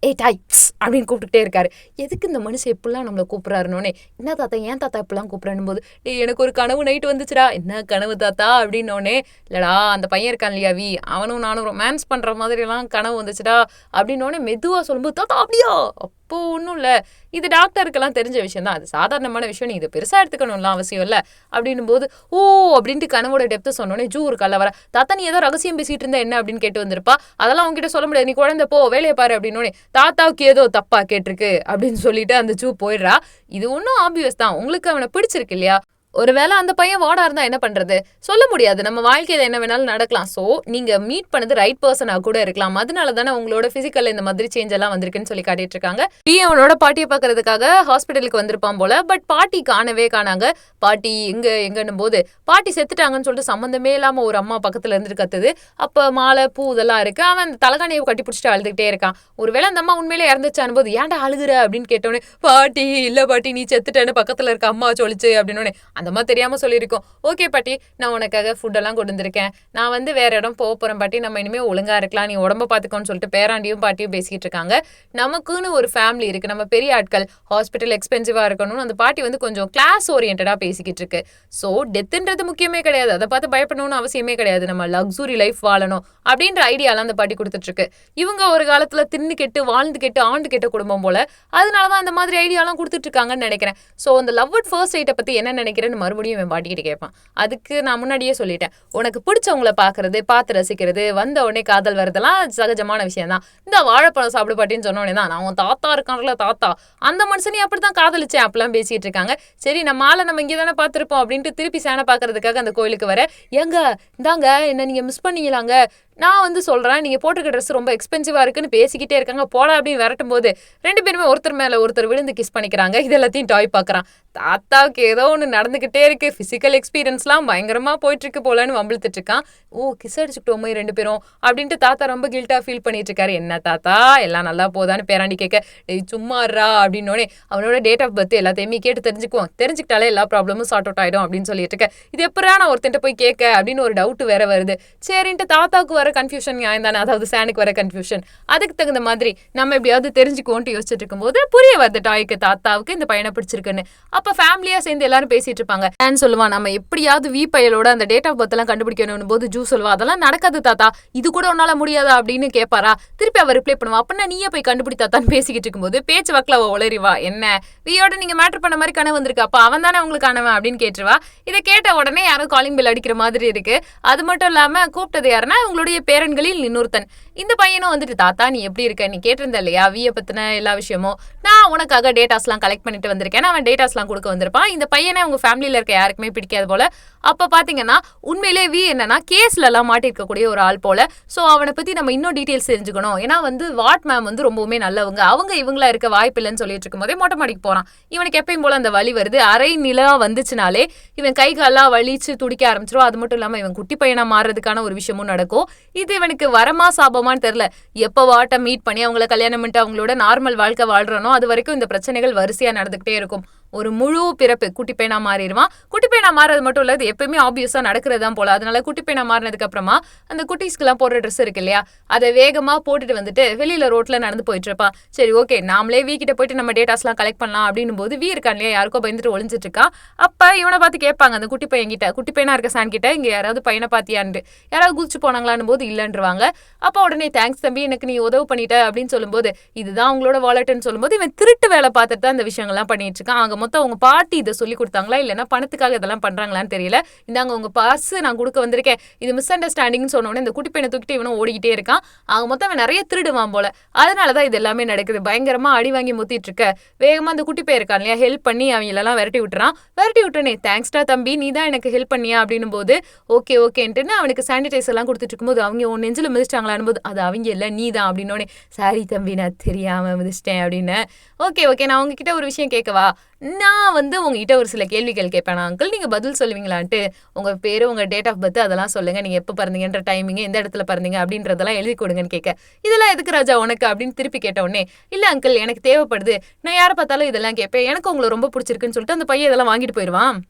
ஏ டாய் அப்படின்னு கூப்பிட்டுட்டே இருக்காரு. எதுக்கு இந்த மனுஷன் எப்படிலாம் நம்மளை கூப்பிடுறாருனோனே? என்ன தாத்தா ஏன் தாத்தா இப்படிலாம் கூப்பிடுறேன் போது டேய் எனக்கு ஒரு கனவு நைட்டு வந்துச்சுடா. என்ன கனவு தாத்தா? அப்படின்னோடனே இல்லடா அந்த பையன் இருக்கான் இல்லையா வி? அவனும் நானும் ரொமான்ஸ் பண்ற மாதிரிலாம் கனவு வந்துச்சுடா. அப்படின்னோடனே மெதுவா சொல்லும்போது தாத்தா அப்படியா? இப்போ ஒன்றும் இல்லை. இது டாக்டருக்கெல்லாம் தெரிஞ்ச விஷயம் தான். அது சாதாரணமான விஷயம். நீ இதை பெருசாக எடுத்துக்கணும்லாம் அவசியம் இல்லை. அப்படின்னும் போது ஓ அப்படின்ட்டு கனவோட டெப்த்து சொன்னோன்னே ஜூ ஒரு கல்ல வர தாத்தா நீ ஏதோ ரகசியம் பேசிட்டு இருந்தா என்ன? அப்படின்னு கேட்டு வந்திருப்பா. அதெல்லாம் அவங்ககிட்ட சொல்ல முடியாது. நீ குழந்தை போ வேலையை பாரு அப்படின்னோடனே தாத்தாவுக்கு ஏதோ தப்பா கேட்டிருக்கு அப்படின்னு சொல்லிட்டு அந்த ஜூ போயிடுறா. இது ஒன்றும் ஆப்வியஸ் தான். உங்களுக்கு அவனை பிடிச்சிருக்கு இல்லையா? ஒருவேளை அந்த பையன் வாடா இருந்தா என்ன பண்றது? சொல்ல முடியாது. நம்ம வாழ்க்கையில என்ன வேணாலும் நடக்கலாம். ஸோ நீங்க மீட் பண்ணது ரைட் பர்சனா கூட இருக்கலாம். அதனால தானே உங்களோட பிசிக்கல் இந்த மாதிரி சேஞ்ச் எல்லாம் வந்திருக்குன்னு சொல்லி காட்டிட்டு இருக்காங்க. பி அவனோட பாட்டியை பாக்குறதுக்காக ஹாஸ்பிட்டலுக்கு வந்திருப்பான் போல. பட் பாட்டி காணவே காணாங்க. பாட்டி எங்க எங்கன்னும் போது பாட்டி செத்துட்டாங்கன்னு சொல்லிட்டு சம்மந்தமே இல்லாம ஒரு அம்மா பக்கத்துல இருந்து கத்துது. அப்ப மாலை பூ இதெல்லாம் இருக்கு. அவன் தலைகாணியை கட்டி பிடிச்சிட்டு அழுதுகிட்டே இருக்கான். ஒருவேளை அந்த அம்மா உண்மையிலே இறந்துச்சான் போது ஏன்டா அழுகுற? அப்படின்னு கேட்டோன்னே பாட்டி இல்ல பாட்டி நீ செத்துட்டேன்னு பக்கத்துல இருக்க அம்மா சொல்லிச்சு அப்படின்னோடனே அந்த தெரியாமல் தெரியாம சொல்லியிருக்கோம். ஓகே பாட்டி நான் உனக்காக ஃபுட்டெல்லாம் கொண்டு வந்திருக்கேன் நான் வந்து வேற இடம் போக போறேன் பாட்டி. நம்ம இனிமே ஒழுங்கா இருக்கலாம். நீ உடம்ப பாத்துக்கோன்னு சொல்லிட்டு பேராண்டியும் பாட்டியும் பேசிக்கிட்டு இருக்காங்க. நமக்குன்னு ஒரு ஃபேமிலி இருக்கு. நம்ம பெரிய ஆட்கள் ஹாஸ்பிட்டல் எக்ஸ்பென்சிவா இருக்கணும்னு அந்த பாட்டி வந்து கொஞ்சம் கிளாஸ் ஓரியன்டா பேசிக்கிட்டு இருக்கு. ஸோ டெத்துன்றது முக்கியமே கிடையாது. அதை பார்த்து பயப்படணும்னு அவசியமே கிடையாது. நம்ம லக்ஸுரி லைஃப் வாழணும். அப்படின்ற ஐடியாலாம் அந்த பாட்டி கொடுத்துட்டு இருக்கு. இவங்க ஒரு காலத்துல தின்னு கெட்டு வாழ்ந்து கெட்டு ஆண்டு கெட்ட குடும்பம் போல. அதனாலதான் அந்த மாதிரி ஐடியாலாம் கொடுத்துட்டு இருக்காங்கன்னு நினைக்கிறேன். ஸோ அந்த லவ் அட் ஃபர்ஸ்ட் சைட்டை பத்தி என்ன நினைக்கிறேன்னு மறுபடியும் என் பாட்டிக்கிட்ட கேட்பான். அதுக்கு நான் முன்னாடியே சொல்லிட்டேன். உனக்கு பிடிச்சவங்கள பார்க்கறது பார்த்து ரசிக்கிறது வந்த உடனே காதல் வரதெல்லாம் சகஜமான விஷயம் தான் இந்த வாழைப்பழம் சாப்பிடு பாட்டின்னு சொன்ன உடனே தான் நான் உன் தாத்தா இருக்கான்ல தாத்தா. அந்த மனுஷனையும் அப்படித்தான் காதலிச்சேன் அப்படிலாம் பேசிகிட்டு இருக்காங்க. சரி நம்ம ஆளை நம்ம இங்கே தானே பார்த்துருப்போம் அப்படின்ட்டு திருப்பி சேனை பார்க்கறதுக்காக அந்த கோயிலுக்கு வர. ஏங்க இந்தாங்க என்ன நீங்க மிஸ் பண்ணீங்களாங்க? நான் வந்து சொல்கிறேன் நீங்கள் போட்டிருக்க ட்ரெஸ் ரொம்ப எக்ஸ்பென்சிவாக இருக்குன்னு பேசிக்கிட்டே இருக்காங்க. போடா அப்படின்னு விரட்டும் போது ரெண்டு பேருமே ஒருத்தர் மேலே ஒருத்தர் விழுந்து கிஸ் பண்ணிக்கிறாங்க. இது எல்லாத்தையும் டாய் பார்க்குறான். தாத்தாவுக்கு ஏதோ ஒன்று நடந்துக்கிட்டே இருக்குது ஃபிசிக்கல் எக்ஸ்பீரியன்ஸ்லாம் பயங்கரமாக போயிட்டுருக்கு போலன்னு வம்பிழுத்துட்டு இருக்கான். ஓ கிஸ் அடிச்சுக்கிட்டோமே ரெண்டு பேரும். அப்படின்ட்டு தாத்தா ரொம்ப கில்ட்டாக ஃபீல் பண்ணிட்டு இருக்காரு. என்ன தாத்தா எல்லாம் நல்லா போதான்னு பேராண்டி கேட்க டேய் சும்மாறா அப்படின்னோடனே அவனோட டேட் ஆஃப் பர்த் எல்லாத்தையுமே கேட்டு தெரிஞ்சுக்குவோம் தெரிஞ்சுக்கிட்டாலே எல்லா ப்ராப்ளமும் சார்ட் அவுட் ஆயிடும் அப்படின்னு சொல்லிட்டு இருக்க. இது எப்படா நான் ஒருத்தன்ட்ட போய் கேட்க? அப்படின்னு ஒரு டவுட் வேற வருது. சரின்ட்டு தாத்தாவுக்கு வர கன்ஃபியூஷன் நியாயம் தானே? அதாவது சேனுக்கு வர கன்ஃபியூஷன் அதுக்கு தகுந்த மாதிரி நம்ம எப்படியாவது தெரிஞ்சுக்குவோன்ட்டு யோசிச்சுட்டு இருக்கும்போது புரிய வருது டாய்க்கு தாத்தாவுக்கு இந்த பையனை பிடிச்சிருக்குன்னு. அப்போ ஃபேமிலியாக சேர்ந்து எல்லாரும் பேசிட்டு இருப்பாங்க. சான் சொல்லுவான் நம்ம எப்படியாவது வி பையலோட அந்த டேட் ஆஃப் பர்த்லாம் கண்டுபிடிக்கணும் போது ஜூ சொல்லுவா அதெல்லாம் நடக்காது தாத்தா. இது கூட உன்னால முடியாதா? அப்படின்னு கேட்பாரா திருப்பி அவர் ரிப்ளை பண்ணுவா. அப்படின்னா நீயே போய் கண்டுபிடி தாத்தான்னு பேசிக்கிட்டு இருக்கும்போது பேச்சு வாக்கில் அவள் உளறிவா என்ன? வியோட நீங்க மேட்டர் பண்ண மாதிரி கனவு வந்திருக்கு. அப்போ அவன் தானே உங்களுக்கு கனவன் அப்படின்னு கேட்டுருவா. இதை கேட்ட உடனே யாரும் காலிங் பில் அடிக்கிற மாதிரி இருக்கு. அது மட்டும் இல்லாம கூப்பிட்டது யாருன்னா உங்களுடைய பேரன்களில் இன்னொருத்தன். இந்த பையனும் வந்துட்டு தாத்தா நீ எப்படி இருக்க? நீ கேட்டிருந்த இல்லையா? வியை பத்தின எல்லா விஷயமும்? நான் உனக்காக டேட்டாஸ்லாம் கலெக்ட் பண்ணிட்டு வந்திருக்கேன். அவன் டேட்டாஸ்லாம் கொடுக்க வந்திருப்பான். இந்த பையனை உங்க ஃபேமிலியில இருக்க யாருக்குமே பிடிக்காது போல. அப்ப பாத்தீங்கன்னா உண்மையிலே வி என்னன்னா கேஸ்ல எல்லாம் மாட்டிருக்கக்கூடிய ஒரு ஆள் போல. சோ அவனை பத்தி நம்ம இன்னும் டீட்டெயில்ஸ் தெரிஞ்சுக்கணும். ஏன்னா வந்து வாட் மேம் வந்து ரொம்பவுமே நல்லவங்க. அவங்க இவங்களா இருக்க வாய்ப்பு இல்லைன்னு சொல்லிட்டு இருக்கும் போதே மொட்டை மாடிக்கு போறான். இவனுக்கு எப்பயும் போல அந்த வலி வருது. அரை நிலா வந்துச்சுனாலே இவன் கை காலெல்லாம் வலிச்சு துடிக்க ஆரம்பிச்சிரும். அது மட்டும் இல்லாம இவன் குட்டி பையனா மாறுறதுக்கான ஒரு விஷயமும் நடக்கும். இது இவனுக்கு வரமா சாபமான்னு தெரியல. எப்போ வாட்ட மீட் பண்ணி அவங்கள கல்யாணம் பண்ணிட்டு அவங்களோட நார்மல் வாழ்க்கை வாழ்றனோ அது வரைக்கும் இந்த பிரச்சனைகள் வரிசையா நடந்துகிட்டே இருக்கும். ஒரு முழு பிறப்பு. குட்டி மாறிடுவான் குட்டி மாறது மட்டும் இல்லாது எப்பயுமே ஆப்வியஸா நடக்கிறது தான் போல. அதனால குட்டி மாறினதுக்கு அப்புறமா அந்த குட்டீஸ்க்குலாம் போடுற ட்ரெஸ் இருக்கு இல்லையா? அதை வேகமா போட்டுட்டு வந்துட்டு வெளியில ரோட்ல நடந்து போயிட்டு இருப்பான் சரி ஓகே நாமளே வீ கிட்ட போயிட்டு நம்ம டேட்டாஸ்லாம் கலெக்ட் பண்ணலாம் அப்படின்னும் போது வீ இருக்கான் இல்லையா? யாருக்கோ பயந்துட்டு ஒளிஞ்சிட்டு இருக்கான் அப்ப இவனை பார்த்து கேட்பாங்க அந்த குட்டி பையன் கிட்ட குட்டி பையனா இருக்க சான் கிட்ட இங்க யாராவது பையனை பாத்தியான்னு யாராவது குதிச்சு போனாங்களான்னு போது இல்லைன்றவாங்க. அப்ப உடனே தேங்க்ஸ் தம்பி எனக்கு நீ உதவு பண்ணிட்ட அப்படின்னு சொல்லும்போது இதுதான் உங்களோட வாலெட்னு சொல்லும்போது இவன் திருட்டு வேலை பார்த்துட்டு தான் இந்த விஷயங்கள்லாம் பண்ணிட்டு இருக்கான். மொத்தம் உங்க பாட்டி இதை சொல்லி கொடுத்தாங்களா? இல்லைன்னா பணத்துக்காக இதெல்லாம் பண்றாங்களான்னு தெரியல. இந்தாங்க உங்க பர்ஸ் நான் கொடுக்க வந்திருக்கேன். இது மிஸ் அண்டர்ஸ்டாண்டிங்னு சொன்ன உடனே இந்த குட்டி பையனை தூக்கிட்டு இவனும் ஓடிக்கிட்டே இருக்கான். அவங்க மொத்தம் அவன் நிறைய திருடுவான் போல. அதனாலதான் இது எல்லாமே நடக்குது. பயங்கரமா அடி வாங்கி முத்திட்டு இருக்க. வேகமா அந்த குட்டி பையன் இருக்கான் இல்லையா? ஹெல்ப் பண்ணி அவங்க எல்லாம் விரட்டி விட்டுறான். விரட்டி விட்டுனே தேங்க்ஸ்டா தம்பி நீ தான் எனக்கு ஹெல்ப் பண்ணியா? அப்படின்னும் போது ஓகே ஓகேன்ட்டுன்னு அவனுக்கு சானிடைசர் எல்லாம் கொடுத்துட்டு இருக்கும்போது அவங்க உன் நெஞ்சில் மிதிச்சிட்டாங்களான்னு போது அது அவங்க இல்லை நீ தான் அப்படின்னோடனே சாரி தம்பி நான் தெரியாம மிதிச்சிட்டேன் அப்படின்னு. ஓகே ஓகே நான் உங்ககிட்ட ஒரு விஷயம் கேட்கவா? நான் வந்து உங்ககிட்ட ஒரு சில கேள்விகள் கேட்பேன். அங்கிள் நீங்கள் பதில் சொல்லுவீங்களான்ட்டு உங்கள் பேர் உங்கள் டேட் ஆஃப் பர்த் அதெல்லாம் சொல்லுங்கள் நீங்கள் எப்போ பிறந்தீங்கன்ற டைமிங் எந்த இடத்துல பிறந்தீங்க அப்படின்றதெல்லாம் எழுதி கொடுங்கன்னு கேட்க. இதெல்லாம் எதுக்கு ராஜா உனக்கு? அப்படின்னு திருப்பி கேட்டவுடனே இல்லை அங்கிள் எனக்கு தேவைப்படுது. நான் யாரை பார்த்தாலும் இதெல்லாம் கேட்பேன். எனக்கு உங்களை ரொம்ப பிடிச்சிருக்குன்னு சொல்லிட்டு அந்த பையன் இதெல்லாம் வாங்கிட்டு போயிடுவான்.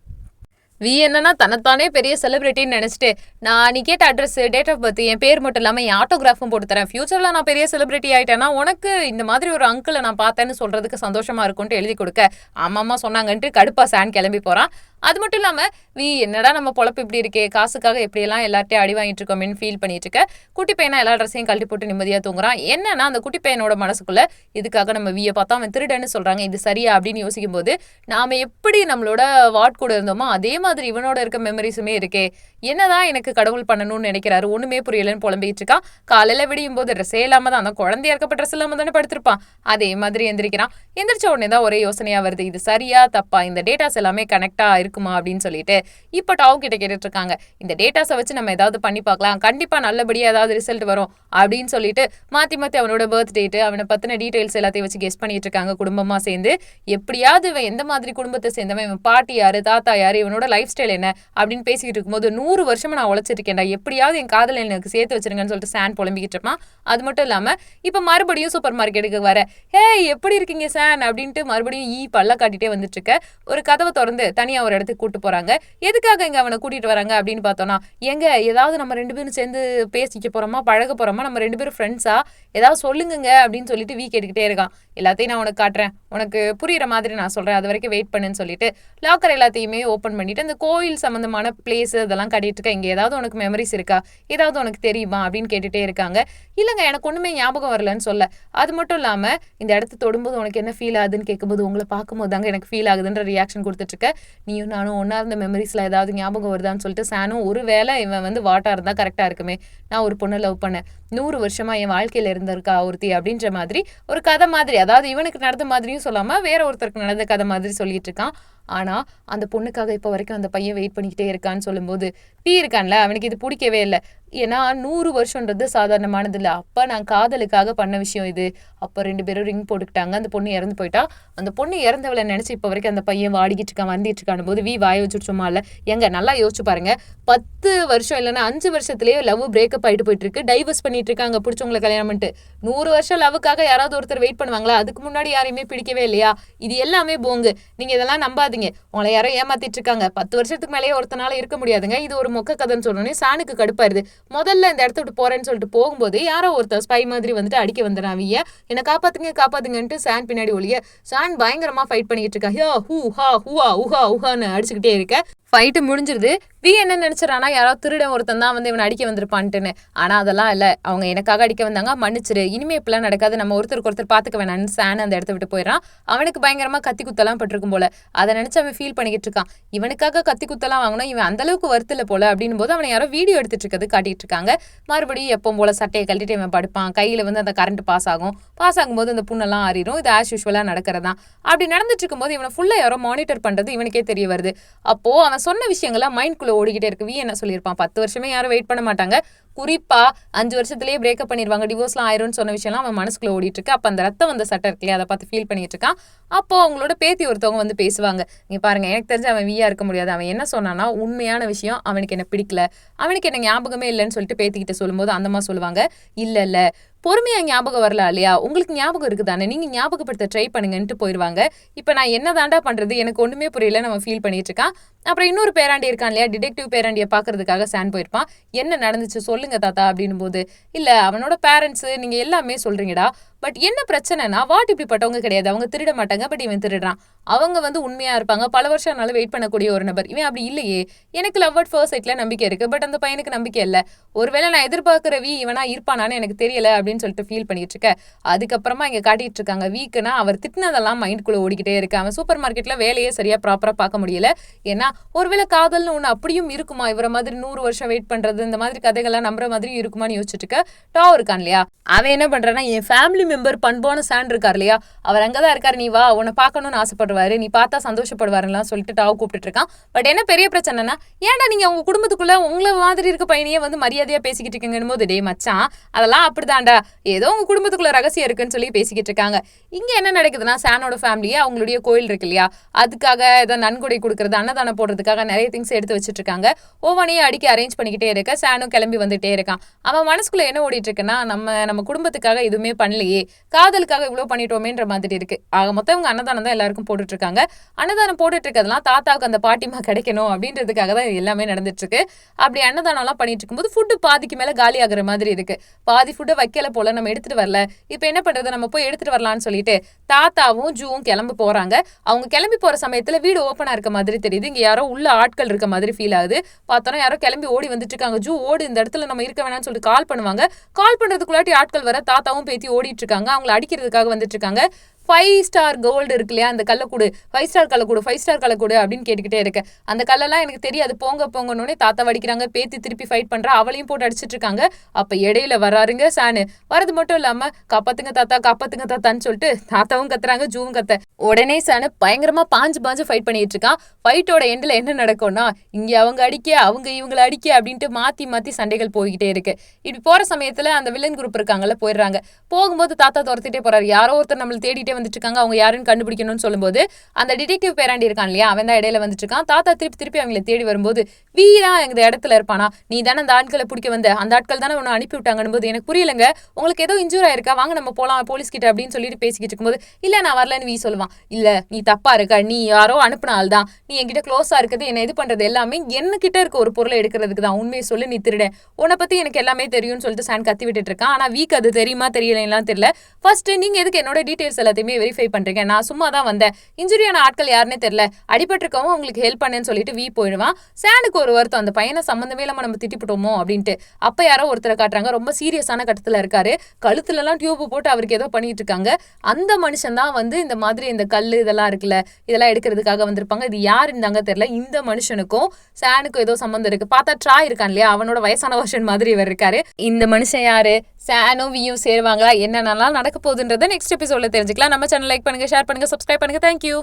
வி என்னன்னா தனத்தானே பெரிய செலிபிரிட்டின்னு நினச்சிட்டு நான் நீ கேட்ட அட்ரஸ் டேட் ஆஃப் பர்த் என் பேர் மட்டும் இல்லாமல் என் ஆட்டோகிராஃபும் போட்டு தரேன். ஃபியூச்சரில் நான் பெரிய செலிபிரிட்டி ஆயிட்டேன்னா உனக்கு இந்த மாதிரி ஒரு அங்கிளை நான் பார்த்தேன்னு சொல்றதுக்கு சந்தோஷமா இருக்கும்ட்டு எழுதி கொடுக்க. ஆமாம்மா சொன்னாங்கன்ட்டு கடுப்பா சான் கிளம்பி போகிறான் அது மட்டும் இல்லாமல் வீ என்னடா நம்ம பொழப்பு இப்படி இருக்கே? காசுக்காக எப்படியெல்லாம் எல்லார்ட்டையும் அடி வாங்கிட்டு இருக்கோமேன்னு ஃபீல் பண்ணிட்டு இருக்க? குட்டி பையனா எல்லா ட்ரெஸ்ஸையும் கழட்டி போட்டு நிம்மதியாக தூங்குறான். என்னன்னா அந்த குட்டி பையனோட மனசுக்குள்ள இதுக்காக நம்ம வியை பார்த்தா அவன் திருடன்னு சொல்றாங்க. இது சரியா? அப்படின்னு யோசிக்கும் போது நாம எப்படி நம்மளோட வாட் கூட இருந்தோமோ அதே மாதிரி இவனோட இருக்க மெமரிஸுமே இருக்கே. என்னதான் எனக்கு கடவுள் பண்ணணும்னு நினைக்கிறாரு ஒண்ணுமே புரியலன்னு புலம்பிட்டு இருக்கா? காலையில விடியும் போது ட்ரெஸ்ஸே இல்லாம தான் அந்த குழந்தையா இருக்கப்பட்ட ட்ரெஸ் இல்லாம தானே படுத்திருப்பான். அதே மாதிரி எந்திரிக்கிறான். எந்திரிச்ச உடனே தான் ஒரே யோசனையா வருது. இது சரியா தப்பா? இந்த டேட்டாஸ் எல்லாமே கனெக்டா இருக்குமா? அப்படின்னு சொல்லிட்டு இப்போ டாவ் கிட்ட கேட்டுட்டு இருக்காங்க. இந்த டேட்டாஸை வச்சு நம்ம ஏதாவது பண்ணி பார்க்கலாம். கண்டிப்பா நல்லபடியா ஏதாவது ரிசல்ட் வரும் அப்படின்னு சொல்லிட்டு மாத்தி மாத்தி அவனோட பர்த் டேட்டு அவனை பத்தின டீடைல்ஸ் எல்லாத்தையும் வச்சு கெஸ் பண்ணிட்டு இருக்காங்க குடும்பமா சேர்ந்து. எப்படியாவது இவன் எந்த மாதிரி குடும்பத்தை சேர்ந்தவன்? இவன் பாட்டி யாரு? தாத்தா யாரு? இவனோட லைஃப் ஸ்டைல் என்ன? அப்படின்னு பேசிக்கிட்டு இருக்கும்போது நூறு வருஷமா நான் உழைச்சிருக்கேன்டா. எப்படியாவது என் காதல் எனக்கு சேர்த்து வச்சிருங்கன்னு சொல்லிட்டு சான் புலம்பிக்கிட்டு இருப்பான் அது மட்டும் இல்லாமல் இப்போ மறுபடியும் சூப்பர் மார்க்கெட்டுக்கு வர ஹே எப்படி இருக்கீங்க சான் அப்படின்ட்டு மறுபடியும் ஈ பல்ல காட்டிகிட்டே வந்துட்டு இருக்க ஒரு கதவை திறந்து தனியாக ஒரு இடத்துக்கு கூட்டு போகிறாங்க எதுக்காக இங்கே அவனை கூட்டிகிட்டு வராங்க? அப்படின்னு பார்த்தோன்னா எங்க ஏதாவது நம்ம ரெண்டு பேரும் சேர்ந்து பேசிக்க போகிறோமா பழக போகிறோமா நம்ம ரெண்டு பேரும் ஃப்ரெண்ட்ஸா ஏதாவது சொல்லுங்க அப்படின்னு சொல்லிட்டு வீ கேட்டுக்கிட்டே இருக்கான். எல்லாத்தையும் நான் உனக்கு காட்டுறேன். உனக்கு புரியுற மாதிரி நான் சொல்கிறேன் அது வரைக்கும் வெயிட் பண்ணுன்னு சொல்லிட்டு லாக்கர் எல்லாத்தையுமே ஓப்பன் பண்ணிட்டு அந்த கோயில் சம்மந்தமான பிளேஸ் இதெல்லாம் கட்டிட்டு இருக்க இங்கே ஏதாவது உனக்கு மெமரிஸ் இருக்கா? ஏதாவது உனக்கு தெரியுமா? அப்படின்னு கேட்டுட்டே இருக்காங்க. இல்லைங்க எனக்கு ஒன்றுமே ஞாபகம் வரலன்னு சொல்ல. அது மட்டும் இல்லாமல் இந்த இடத்த தொடும்போது உனக்கு என்ன ஃபீல் ஆகுதுன்னு கேட்கும்போது உங்களை பார்க்கும்போது தாங்க எனக்கு ஃபீல் ஆகுதுன்ற ரியாக்ஷன் கொடுத்துட்டு இருக்க. நீயும் நானும் ஒன்றா இருந்த மெமரிஸில் ஏதாவது ஞாபகம் வருதான்னு சொல்லிட்டு சானும் ஒரு வேளை இவன் வந்து வாட்டா இருந்தால் கரெக்டாக இருக்குமே. நான் ஒரு பொண்ணை லவ் பண்ணேன். நூறு வருஷமாக என் வாழ்க்கையில் இருந்திருக்கா ஒருத்தி அப்படின்ற மாதிரி ஒரு கதை மாதிரி அதாவது இவனுக்கு நடந்த மாதிரியும் சொல்லாமல் வேற ஒருத்தருக்கு நடந்த கதை மாதிரி சொல்லிட்டு இருக்கான். ஆனா அந்த பொண்ணுக்காக இப்போ வரைக்கும் அந்த பையன் வெயிட் பண்ணிக்கிட்டே இருக்கான்னு சொல்லும்போது பீ இருக்கான்ல அவனுக்கு இது பிடிக்கவே இல்லை. ஏன்னா நூறு வருஷன்றது சாதாரணமானது இல்லை அப்போ நான் காதலுக்காக பண்ண விஷயம் இது. அப்போ ரெண்டு பேரும் ரிங் போட்டுக்கிட்டாங்க. அந்த பொண்ணு இறந்து போயிட்டா. அந்த பொண்ணு இறந்தவளை நினச்சி இப்போ வரைக்கும் அந்த பையன் வாடிக்கிட்டு இருக்கான் வந்துட்டு இருக்கான் போது வி வாய வச்சுட்டு சும்மா இல்லை. எங்க நல்லா யோசிச்சு பாருங்க. பத்து வருஷம் இல்லைன்னா அஞ்சு வருஷத்துலேயே லவ் பிரேக்கப் ஆகிட்டு போயிட்டு இருக்கு டைவர்ஸ் பண்ணிட்டு இருக்காங்க பிடிச்சவங்களை கல்யாணம் பண்ணிட்டு. நூறு வருஷம் லவ்வுக்காக யாராவது ஒருத்தர் வெயிட் பண்ணுவாங்களா? அதுக்கு முன்னாடி யாரையுமே பிடிக்கவே இல்லையா? இது எல்லாமே போங்கு. நீங்க இதெல்லாம் நம்பாதீங்க. உங்களை யாரோ ஏமாத்திட்டு இருக்காங்க. பத்து வருஷத்துக்கு மேலேயே ஒருத்தனால இருக்க முடியாதுங்க. இது ஒரு மொக்க கதைன்னு சொன்னோன்னே சாணுக்கு கடுப்பாயிருது. முதல்ல இந்த இடத்த விட்டு போறேன்னு சொல்லிட்டு போகும்போது யாரோ ஒருத்தர் ஸ்பை மாதிரி வந்துட்டு அடிக்க வந்துடாவிய என்ன காப்பாத்துங்க காப்பாத்துங்கன்ட்டு சான் பின்னாடி ஒழிய சான் பயங்கரமா ஃபைட் பண்ணிட்டு இருக்கா. ஹியா ஹூ ஹா ஹூஹா உஹா உஹான்னு அடிச்சுக்கிட்டே இருக்க. ஃபைட்டு முடிஞ்சிருது. வி என்ன நினச்சிடறானா யாரோ திருடன் ஒருத்தன் தான் வந்து இவனை அடிக்க வந்திருப்பான்ட்டுன்னு. ஆனால் அதெல்லாம் இல்லை. அவங்க எனக்காக அடிக்க வந்தாங்க. மன்னிச்சிரு. இனிமே இப்பெல்லாம் நடக்காது. நம்ம ஒருத்தருக்கு ஒருத்தர் பார்த்துக்க வேணாம்னு சான் அந்த இடத்த விட்டு போயிடறான். அவனுக்கு பயங்கரமாக கத்தி குத்தலாம் பட்டிருக்கும் போல. அதை நினச்சி அவன் ஃபீல் பண்ணிக்கிட்டு இருக்கான். இவனுக்காக கத்தி குத்தலாம் வாங்கணும் இவன் அந்தளவுக்கு வருத்தல போல அப்படின்னு போது அவனை யாரோ வீடியோ எடுத்துட்டு இருக்கிறது காட்டிட்டு இருக்காங்க. மறுபடியும் எப்பவும் போல சட்டையை கழட்டிட்டு இவன் படுப்பான். கையில் வந்து அந்த கரண்ட் பாஸ் ஆகும். பாஸ் ஆகும்போது அந்த புண்ணெல்லாம் ஆறிடும் இது ஆஸ் யூஸ்வலாக நடக்கிறதான். அப்படி நடந்துட்டு இருக்கும்போது இவனை ஃபுல்லாக யாரோ மானிட்டர் பண்ணுறது இவனுக்கே தெரிய வருது. அப்போது அவன் சொன்ன விஷயங்கள்லாம் மைண்ட்குள்ளே ஓடிக்கிட்டே இருக்கு. வி என்ன சொல்லியிருப்பான்? பத்து வருஷமே யாரும் வெயிட் பண்ண மாட்டாங்க. குறிப்பாக அஞ்சு வருஷத்துலயே பிரேக்கப் பண்ணிடுவாங்க டிவோர்ஸ்லாம் ஆயிரும்னு சொன்ன விஷயம்லாம் அவன் மனசுக்குள்ள ஓடிட்டு இருக்கு. அந்த ரத்தம் வந்த சட்டை இருக்குல்லையா? அதை பார்த்து ஃபீல் பண்ணிட்டு இருக்கான். அப்போ அவங்களோட பேத்தி ஒருத்தவங்க வந்து பேசுவாங்க. நீங்க பாருங்க எனக்கு தெரிஞ்சு அவன் வியா இருக்க முடியாது. அவன் என்ன சொன்னான்னா உண்மையான விஷயம் அவனுக்கு என்ன பிடிக்கல. அவனுக்கு என்ன ஞாபகமே இல்லைன்னு சொல்லிட்டு பேத்திக்கிட்ட சொல்லும்போது அந்தம்மா சொல்லுவாங்க இல்லை இல்லை. பொறுமையாக ஞாபகம் வரல இல்லையா? உங்களுக்கு ஞாபகம் இருக்குதானே? நீங்க ஞாபகப்படுத்த ட்ரை பண்ணுங்கன்ட்டு போயிடுவாங்க இப்போ நான் என்ன தாண்டா பண்றது? எனக்கு ஒன்றுமே புரியல நம்ம ஃபீல் பண்ணிட்டு இருக்கான். அப்புறம் இன்னொரு பேராண்டி இருக்கான் இல்லையா? டிடெக்டிவ் பேராண்டியை பார்க்கறதுக்காக சான் போயிருப்பான். என்ன நடந்துச்சு சொல்லுங்க தாத்தா அப்படின்னும் போது இல்லை அவனோட பேரண்ட்ஸு நீங்கள் எல்லாமே சொல்கிறீங்கடா பட் என்ன பிரச்சனைனா வாட் இப்படிப்பட்டவங்க கிடையாது. அவங்க திருட மாட்டாங்க பட் இவன் திருடுறான். அவங்க வந்து உண்மையாக இருப்பாங்க. பல வருஷம் அதனால வெயிட் பண்ணக்கூடிய ஒரு நபர். இவன் அப்படி இல்லையே. எனக்கு லவ் அட் ஃபர்ஸ்ட் சைட்டில் நம்பிக்கை இருக்குது பட் அந்த பையனுக்கு நம்பிக்கை இல்லை. ஒருவேளை நான் எதிர்பார்க்குற வி இவனா இருப்பானான்னு எனக்கு தெரியல அப்படின்னு சொல்லிட்டு ஃபீல் பண்ணிட்டு இருக்கேன் அதுக்கப்புறமா இங்கே காட்டிட்டு இருக்காங்க. வீக்குனா அவர் திட்டினதெல்லாம் மைண்ட்குள்ள ஓடிக்கிட்டே இருக்கு. அவன் சூப்பர் மார்க்கெட்டில் வேலையே சரியாக ப்ராப்பராக பார்க்க முடியல. ஏன்னா ஒருவேளை காதல்னு ஒன்று அப்படியும் இருக்குமா? இவர மாதிரி நூறு வருஷம் வெயிட் பண்றது இந்த மாதிரி கதைகள்லாம் நம்புற மாதிரி இருக்குமான்னு யோசிச்சுட்டு இருக்க டா இருக்கான் இல்லையா? அவன் என்ன பண்றான்னா என் ஃபேமிலி மெம்பர் பண்பான சாண்ட் இருக்கார் இல்லையா? அவர் அங்கதான் இருக்காரு நீ வா உன்னை பார்க்கணும்னு ஆசைப்படுவாரு நீ பார்த்தா சந்தோஷப்படுவாருலாம் சொல்லிட்டு டாவ் கூப்பிட்டு இருக்கான் பட் என்ன பெரிய பிரச்சனைனா ஏன்டா நீங்க உங்க குடும்பத்துக்குள்ள உங்களை மாதிரி இருக்க பையனையே வந்து மரியாதையா பேசிக்கிட்டு இருக்கீங்கன்னு போது டே மச்சான் அதெல்லாம் அப்படிதான்டா. ஏதோ உங்க குடும்பத்துக்குள்ள ரகசியம் இருக்குன்னு சொல்லி பேசிக்கிட்டு இருக்காங்க. இங்க என்ன நடக்குதுன்னா சானோட ஃபேமிலியே அவங்களுடைய கோயில் இருக்கு இல்லையா? அதுக்காக ஏதோ நன்கொடை கொடுக்கறது அன்னதானம் போடுறதுக்காக நிறைய திங்ஸ் எடுத்து வச்சுட்டு இருக்காங்க ஒவ்வொன்றையும் அடிக்க அரேஞ்ச் பண்ணிக்கிட்டே இருக்க. சானும் கிளம்பி வந்துட்டே இருக்கான். அவன் மனசுக்குள்ள என்ன ஓடிட்டு இருக்குன்னா நம்ம நம்ம குடும்பத்துக்காக எதுவுமே பண்ணலையே. காதலுக்காக இவ்வளவு பண்ணிட்டோமேன்ற மாதிரி இருக்கு. ஆக மொத்தம் இவங்க அன்னதானம் தான் எல்லாருக்கும் போட்டுட்டு இருக்காங்க அன்னதானம் போட்டுட்டு இருக்கிறதுலாம் தாத்தாவுக்கு அந்த பாட்டிமா கிடைக்கணும் அப்படின்றதுக்காக தான் இது எல்லாமே நடந்துட்டு இருக்கு அப்படி அன்னதானம் எல்லாம் பண்ணிட்டு இருக்கும்போது ஃபுட்டு பாதிக்கு மேல காலி ஆகுற மாதிரி இருக்கு. பாதி ஃபுட்டை வைக்கல போல நம்ம எடுத்துட்டு வரல. இப்போ என்ன பண்றது? நம்ம போய் எடுத்துட்டு வரலாம்னு சொல்லிட்டு தாத்தாவும் ஜூவும் கிளம்பி போறாங்க. அவங்க கிளம்பி போற சமயத்துல வீடு ஓப்பனா இருக்க மாதிரி தெரியுது. இங்க யாரோ உள்ள ஆட்கள் இருக்க மாதிரி ஃபீல் ஆகுது. பார்த்தோன்னா யாரோ கிளம்பி ஓடி வந்துட்டு இருக்காங்க ஜூ ஓடு இந்த இடத்துல நம்ம இருக்க வேணாம்னு சொல்லிட்டு கால் பண்ணுவாங்க. கால் பண்றதுக்குள்ளாட்டி ஆட்கள் வர தாத்தாவும் பேத்தி ஓடிட்டு இருக்காங்க அவங்கள அடிக்கிறதுக்காக வந்துட்டு இருக்காங்க ஃபைவ் ஸ்டார் கோல்டு இருக்கு இல்லையா? அந்த கள்ளக்கூடு ஃபைவ் ஸ்டார் கள்ளக்கூடு ஃபைவ் ஸ்டார் கள்ளக்கூடு அப்படின்னு கேட்டுக்கிட்டே இருக்கேன் அந்த கல்லெல்லாம் எனக்கு தெரியாது. போங்க போங்கன்னு தாத்தா வடிக்கிறாங்க. பேத்தி திருப்பி ஃபைட் பண்ணுறா அவளையும் போட்டு அடிச்சிட்டு இருக்காங்க. அப்போ இடையில வராருங்க சானு. வரது மட்டும் இல்லாமல் காப்பாத்துங்க தாத்தா காப்பாத்துங்க தாத்தான்னு சொல்லிட்டு தாத்தாவும் கத்துறாங்க ஜூவும் கத்த. உடனே சானு பயங்கரமா பாஞ்சு பாஞ்சு ஃபைட் பண்ணிட்டு இருக்கான். ஃபைட்டோட எண்டில் என்ன நடக்கும்னா இங்கே அவங்க அடிக்க அவங்க இவங்களை அடிக்க அப்படின்ட்டு மாற்றி மாற்றி சண்டைகள் போய்கிட்டே இருக்கு. இப்படி போகிற சமயத்தில் அந்த வில்லன் குரூப் இருக்காங்கல்ல போயிடுறாங்க. போகும்போது தாத்தா துரத்திட்டே போறாரு. யாரோ ஒருத்தர் நம்மளை தேடிட்டே வந்துட்டு இருக்காங்க அவங்க யாருன்னு கண்டுபிடிக்கணும்னு சொல்லும்போது அந்த டிடெக்டிவ் பேராண்டி இருக்கான் இல்லையா? அவன் தான் இடையில வந்துட்டு இருக்கான் தாத்தா திருப்பி திருப்பி அவங்களை தேடி வரும்போது வீரா இந்த இடத்துல இருப்பானா? நீ தானே அந்த ஆட்களை பிடிக்க வந்த? அந்த ஆட்கள் தானே உன்னை அனுப்பி விட்டாங்கன்னு போது எனக்கு புரியலங்க. உங்களுக்கு ஏதோ இன்ஜூர் ஆயிருக்கா? வாங்க நம்ம போலாம் போலீஸ் கிட்ட அப்படின்னு சொல்லிட்டு பேசிக்கிட்டு இருக்கும்போது இல்ல நான் வரலன்னு வீ சொல்லுவான். இல்ல நீ தப்பா இருக்க. நீ யாரோ அனுப்புன தான். நீ என்கிட்ட க்ளோஸா இருக்குது என்ன இது பண்றது எல்லாமே என்ன இருக்க ஒரு பொருளை எடுக்கிறதுக்கு தான். உண்மையை சொல்லி நீ திருட. உன்னை பத்தி எனக்கு எல்லாமே தெரியும்னு சொல்லிட்டு சான் கத்தி விட்டுட்டு இருக்கான். ஆனா வீக் அது தெரியுமா தெரியலாம் தெரியல. ஃபர்ஸ்ட் நீங்க எதுக்கு என்னோட டீடைல்ஸ் எல்லாத்தையுமே வெரிஃபை பண்ணுறீங்க நான் சும்மா தான் வந்தேன். இன்ஜுரியான ஆட்கள் யாருன்னே தெரில அடிபட்டிருக்கவும் அவங்களுக்கு ஹெல்ப் பண்ணேன்னு சொல்லிட்டு வீ போயிடுவான். சானுக்கு ஒரு வருத்தம். அந்த பையனை சம்மந்தமே இல்லாமல் நம்ம திட்டிப்பட்டோமோ அப்படின்ட்டு. அப்போ யாரோ ஒருத்தரை காட்டுறாங்க. ரொம்ப சீரியஸான கட்டத்தில் இருக்காரு. கழுத்துலலாம் டியூப் போட்டு அவருக்கு ஏதோ பண்ணிட்டு இருக்காங்க. அந்த மனுஷன் தான் வந்து இந்த மாதிரி இந்த கல் இதெல்லாம் இருக்குல்ல இதெல்லாம் எடுக்கிறதுக்காக வந்திருப்பாங்க. இது யார் இருந்தாங்க தெரில இந்த மனுஷனுக்கும் சானுக்கும் ஏதோ சம்மந்தம் இருக்கு. பார்த்தா ட்ரா இருக்கான் இல்லையா? அவனோட வயசான வருஷன் மாதிரி இவர் இருக்காரு. இந்த மனுஷன் யாரு? சேனும் வியும் சேருவாங்களா? என்னென்னலாம் நடக்க போகுதுன்றதை நெக்ஸ்ட் எபிசோட்ல தெரிஞ்சுக்கலாம். நம்ம சேனல் லைக் பண்ணுங்கள் ஷேர் பண்ணுங்கள் சப்ஸ்கிரைப் பண்ணுங்க. Thank you